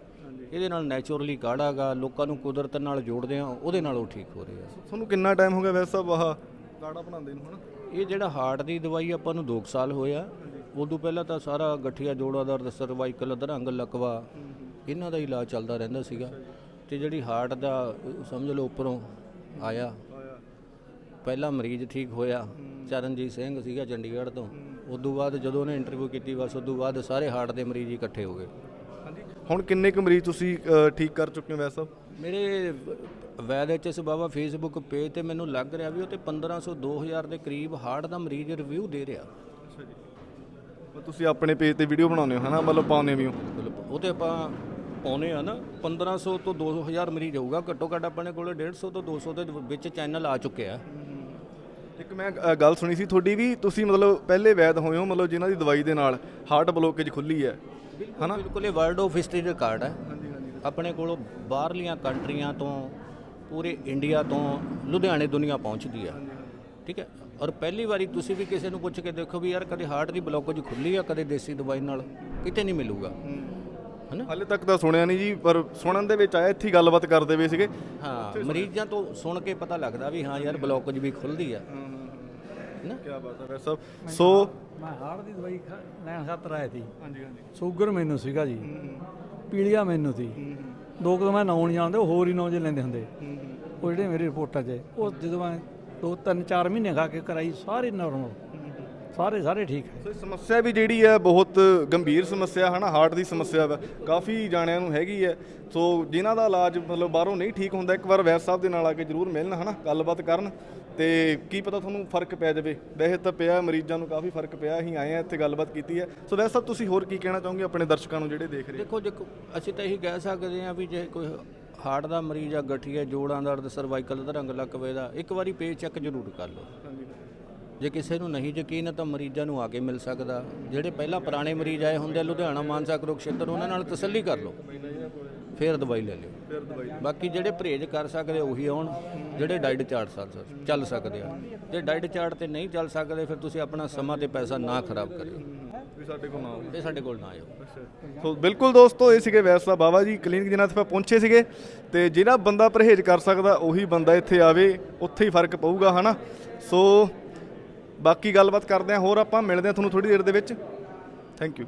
ਇਹਦੇ ਨਾਲ ਨੈਚੁਰਲੀ ਕਾੜਾਗਾ ਲੋਕਾਂ ਨੂੰ ਕੁਦਰਤ ਨਾਲ ਜੋੜਦੇ ਆ ਉਹਦੇ ਨਾਲ ਉਹ ਠੀਕ ਹੋ ਰਹੇ ਆ। ਤੁਹਾਨੂੰ ਕਿੰਨਾ ਟਾਈਮ ਹੋ ਗਿਆ ਵੈਦ ਸਾਹਿਬ ਆਹ ਕਾੜਾ ਬਣਾਉਂਦੇ ਨੂੰ ਹਨਾ? ਇਹ ਜਿਹੜਾ ਹਾਰਟ ਦੀ ਦਵਾਈ ਆਪਾਂ ਨੂੰ 2 ਸਾਲ ਹੋਇਆ। ਉਦੋਂ ਪਹਿਲਾਂ ਤਾਂ ਸਾਰਾ ਗਠੀਆ ਜੋੜਾਂ ਦਰਦ ਸਰਵਾਈਕਲ ਅਧਰੰਗ ਲਕਵਾ। ਇਹਨਾਂ ਦਾ ਇਲਾਜ ਚੱਲਦਾ ਰਹਿੰਦਾ ਸੀਗਾ ਤੇ ਜਿਹੜੀ ਹਾਰਟ ਦਾ ਅਹ, ਸਮਝ ਲਓ ਉੱਪਰੋਂ ਆਇਆ। ਪਹਿਲਾ ਮਰੀਜ਼ ਠੀਕ ਹੋਇਆ ਚਰਨਜੀਤ ਸਿੰਘ ਸੀਗਾ ਚੰਡੀਗੜ੍ਹ ਤੋਂ। ਉਦੋਂ ਬਾਅਦ ਜਦੋਂ ਉਹਨੇ ਇੰਟਰਵਿਊ ਕੀਤੀ ਬਸ ਉਦੋਂ ਬਾਅਦ ਸਾਰੇ ਹਾਰਟ ਦੇ ਮਰੀਜ਼ ਹੀ ਇਕੱਠੇ ਹੋ ਗਏ। ਹੁਣ ਕਿੰਨੇ ਕੁ ਮਰੀਜ਼ ਤੁਸੀਂ ਅ, ਠੀਕ ਕਰ ਚੁੱਕੇ ਹੋ ਵੈਦ ਸਾਹਿਬ ਮੇਰੇ ਵੈਦ ਐਚਐਸ ਬਾਬਾ ਫੇਸਬੁੱਕ ਪੇਜ ਤੇ ਮੈਨੂੰ ਲੱਗ ਰਿਹਾ ਵੀ ਉਹ ਤੇ 1500 2000 ਦੇ ਕਰੀਬ ਹਾਰਟ ਦਾ ਮਰੀਜ਼ ਰਿਵਿਊ ਦੇ ਰਿਹਾ। ਤੁਸੀਂ ਆਪਣੇ ਪੇਜ ਤੇ ਵੀਡੀਓ ਬਣਾਉਂਦੇ ਹੋ ਹਨਾ? ਮਤਲਬ ਪਾਉਂਦੇ ਵੀ ਹੋ? ਬਿਲਕੁਲ ਉਹ ਤੇ ਆਪਾਂ ਪਾਉਨੇ ਆ ਨਾ 1500 ਤੋਂ 2000 ਮਰੀਜ਼ ਹੋਊਗਾ ਘੱਟੋ ਘੱਟ ਆਪਣੇ ਕੋਲੇ 150 ਤੋਂ 200 ਦੇ ਵਿੱਚ ਚੈਨਲ ਆ ਚੁੱਕੇ ਆ। ਇੱਕ ਮੈਂ ਅ, ਗੱਲ ਸੁਣੀ ਸੀ ਤੁਹਾਡੀ ਵੀ ਤੁਸੀਂ ਮਤਲਬ ਪਹਿਲੇ ਵੈਦ ਹੋਏ ਹੋ ਮਤਲਬ ਜਿਨ੍ਹਾਂ ਦੀ ਦਵਾਈ ਦੇ ਨਾਲ ਹਾਰਟ ਬਲੋਕੇਜ ਖੁੱਲੀ ਹੈ। ਹਨਾ? ਬਿਲਕੁਲ ਇਹ ਵਰਲਡ ਆਫ ਹਿਸਟਰੀ ਰਿਕਾਰਡ ਹੈ। ਆਪਣੇ ਕੋਲੋਂ ਬਾਹਰਲੀਆਂ ਕੰਟਰੀਆਂ ਤੋਂ ਪੂਰੇ ਇੰਡੀਆ ਤੋਂ ਲੁਧਿਆਣੇ ਦੁਨੀਆ ਪਹੁੰਚਦੀ ਆ। ਠੀਕ ਹੈ? ਔਰ ਪਹਿਲੀ ਵਾਰੀ ਤੁਸੀਂ ਵੀ ਕਿਸੇ ਨੂੰ ਪੁੱਛ ਕੇ ਦੇਖੋ ਵੀ ਯਾਰ ਕਦੇ ਹਾਰਟ ਦੀ ਬਲੋਕੇਜ ਖੁੱਲੀ ਆ ਕਦੇ ਦੇਸੀ ਦਵਾਈ ਨਾਲ ਕਿਤੇ ਨਹੀਂ ਮਿਲੂਗਾ। ਹਨਾ? ਹਾਲੇ ਤੱਕ ਤਾਂ ਸੁਣਿਆ ਨਹੀਂ ਜੀ ਪਰ ਸੁਣਨ ਦੇ ਵਿੱਚ ਆਇਆ ਇੱਥੇ ਹੀ ਗੱਲਬਾਤ ਕਰਦੇ ਪਏ ਸੀਗੇ। ਹਾਂ ਮਰੀਜ਼ਾਂ ਤੋਂ ਸੁਣ ਕੇ ਪਤਾ ਲੱਗਦਾ ਵੀ ਹਾਂ ਯਾਰ ਬਲੋਕੇਜ ਵੀ ਖੁੱਲਦੀ ਆ। ਨਾ ਕੀ ਬਾਤ ਹੈ ਸਾਹਿਬ ਸੋ ਮੈਂ ਹਾਰਟ ਦੀ ਦਵਾਈ ਖਾ- ਲੈਣ ਖਾਤਰ ਆਇਆ ਸੀ। ਹਾਂਜੀ ਹਾਂਜੀ। ਸ਼ੂਗਰ ਮੈਨੂੰ ਸੀਗਾ ਜੀ। ਪੀਲੀਆ ਮੈਨੂੰ ਸੀ। ਦੋ ਕੁ ਤਾਂ ਮੈਂ ਨਾਂ ਨਹੀਂ ਜਾਣਦੇ ਉਹ ਹੋਰ ਹੀ ਨਾਂ ਜੇ ਲੈਂਦੇ ਹੁੰਦੇ। ਉਹ ਜਿਹੜੇ ਮੇਰੀ ਰਿਪੋਰਟਾਂ 'ਚ ਉਹ ਜਦੋਂ ਮੈਂ ਦੋ ਤਿੰਨ ਚਾਰ ਮਹੀਨੇ ਖਾ ਕੇ ਕਰਾਈ ਸਾਰੇ ਨਾਰਮਲ ਸਾਰੇ ਸਾਰੇ ਠੀਕ ਹੈ। ਸੋ ਇਹ ਸਮੱਸਿਆ ਵੀ ਜਿਹੜੀ ਹੈ ਬਹੁਤ ਗੰਭੀਰ ਸਮੱਸਿਆ ਹੈ ਨਾ ਹਾਰਟ ਦੀ ਸਮੱਸਿਆ ਵਾ ਕਾਫੀ ਜਾਣਿਆਂ ਨੂੰ ਹੈਗੀ ਹੈ। ਸੋ ਜਿਨ੍ਹਾਂ ਦਾ ਇਲਾਜ ਮਤਲਬ ਬਾਹਰੋਂ ਨਹੀਂ ਠੀਕ ਹੁੰਦਾ ਇੱਕ ਵਾਰ ਵੈਦ ਸਾਹਿਬ ਦੇ ਨਾਲ ਆ ਕੇ ਜਰੂਰ ਮਿਲਣ ਹਨਾ ਗੱਲਬਾਤ ਕਰਨ। ਤੇ ਕੀ ਪਤਾ ਤੁਹਾਨੂੰ ਫ਼ਰਕ ਪੈ ਜਾਵੇ। ਵੈਸੇ ਤਾਂ ਪਿਆ ਮਰੀਜ਼ਾਂ ਨੂੰ ਕਾਫੀ ਫ਼ਰਕ ਪਿਆ ਅਸੀਂ ਆਏ ਆ ਇੱਥੇ ਗੱਲਬਾਤ ਕੀਤੀ ਹੈ। ਸੋ ਵੈਦ ਸਾਹਿਬ ਤੁਸੀਂ ਹੋਰ ਕੀ ਕਹਿਣਾ ਚਾਹੋਗੇ ਆਪਣੇ ਦਰਸ਼ਕਾਂ ਨੂੰ ਜਿਹੜੇ ਦੇਖ ਰਹੇ ਦੇਖੋ ਦੇਖੋ ਅਸੀਂ ਤਾਂ ਇਹੀ ਕਹਿ ਸਕਦੇ ਹਾਂ ਵੀ ਜੇ ਕੋਈ ਹਾਰਟ ਦਾ ਮਰੀਜ਼ ਆ ਗਠੀਆ ਜੋੜਾਂ ਦਾ ਦਰਦ ਸਰਵਾਈਕਲ ਦਾ ਰੰਗ ਲੱਕਵੇ ਦਾ ਇੱਕ ਵਾਰੀ ਪੇਜ ਚੈੱਕ ਜ਼ਰੂਰ ਕਰ ਲਓ। ਜੇ ਕਿਸੇ ਨੂੰ ਨਹੀਂ ਯਕੀਨ ਤਾਂ ਮਰੀਜ਼ਾਂ ਨੂੰ ਆ ਕੇ ਮਿਲ ਸਕਦਾ। ਜਿਹੜੇ ਪਹਿਲਾਂ ਪੁਰਾਣੇ ਮਰੀਜ਼ ਆਏ ਹੁੰਦੇ ਆ, ਲੁਧਿਆਣਾ ਮਾਨਸਾ ਕੁਰੂਕਸ਼ੇਤਰ ਉਹਨਾਂ ਨਾਲ ਤਸੱਲੀ ਕਰ ਲਓ। ਫਿਰ ਦਵਾਈ ਲੈ ਲਿਓ। ਬਾਕੀ ਜਿਹੜੇ ਪਰਹੇਜ਼ ਕਰ ਸਕਦੇ ਉਹੀ ਆਉਣ। ਜਿਹੜੇ ਡਾਈਟ ਚਾਰਟ ਸਕ- ਚੱਲ ਸਕਦੇ ਆ। ਜੇ ਡਾਈਟ ਚਾਰਟ ਤੇ ਨਹੀਂ ਚੱਲ ਸਕਦੇ ਫਿਰ ਤੁਸੀਂ ਆਪਣਾ ਸਮਾਂ ਤੇ ਪੈਸਾ ਨਾ ਖਰਾਬ ਕਰਿਓ। ਵੀ ਸਾਡੇ ਕੋਲ ਨਾ ਆਓ। ਤੇ ਸਾਡੇ ਕੋਲ ਨਾ ਆਇਓ। ਸੋ ਬਿਲਕੁਲ ਦੋਸਤੋ ਇਹ ਸੀਗੇ ਵੈਸਾ ਬਾਬਾ ਜੀ। ਕਲੀਨਿਕ ਜਿਨ੍ਹਾਂ ਤੇ ਪਹੁੰਚੇ ਸੀਗੇ। ਤੇ ਜਿਹੜਾ ਬੰਦਾ ਪਰਹੇਜ਼ ਕਰ ਸਕਦਾ ਉਹੀ ਬੰਦਾ ਇੱਥੇ ਆਵੇ। ਉੱਥੇ ਹੀ ਫ਼ਰਕ ਪਊਗਾ ਹਨਾ? ਸੋ ਬਾਕੀ ਗੱਲਬਾਤ ਕਰਦੇ ਹਾਂ। ਹੋਰ ਆਪਾਂ ਮਿਲਦੇ ਹਾਂ ਤੁਹਾਨੂੰ ਥੋੜੀ ਦੇਰ ਦੇ ਵਿੱਚ। Thank you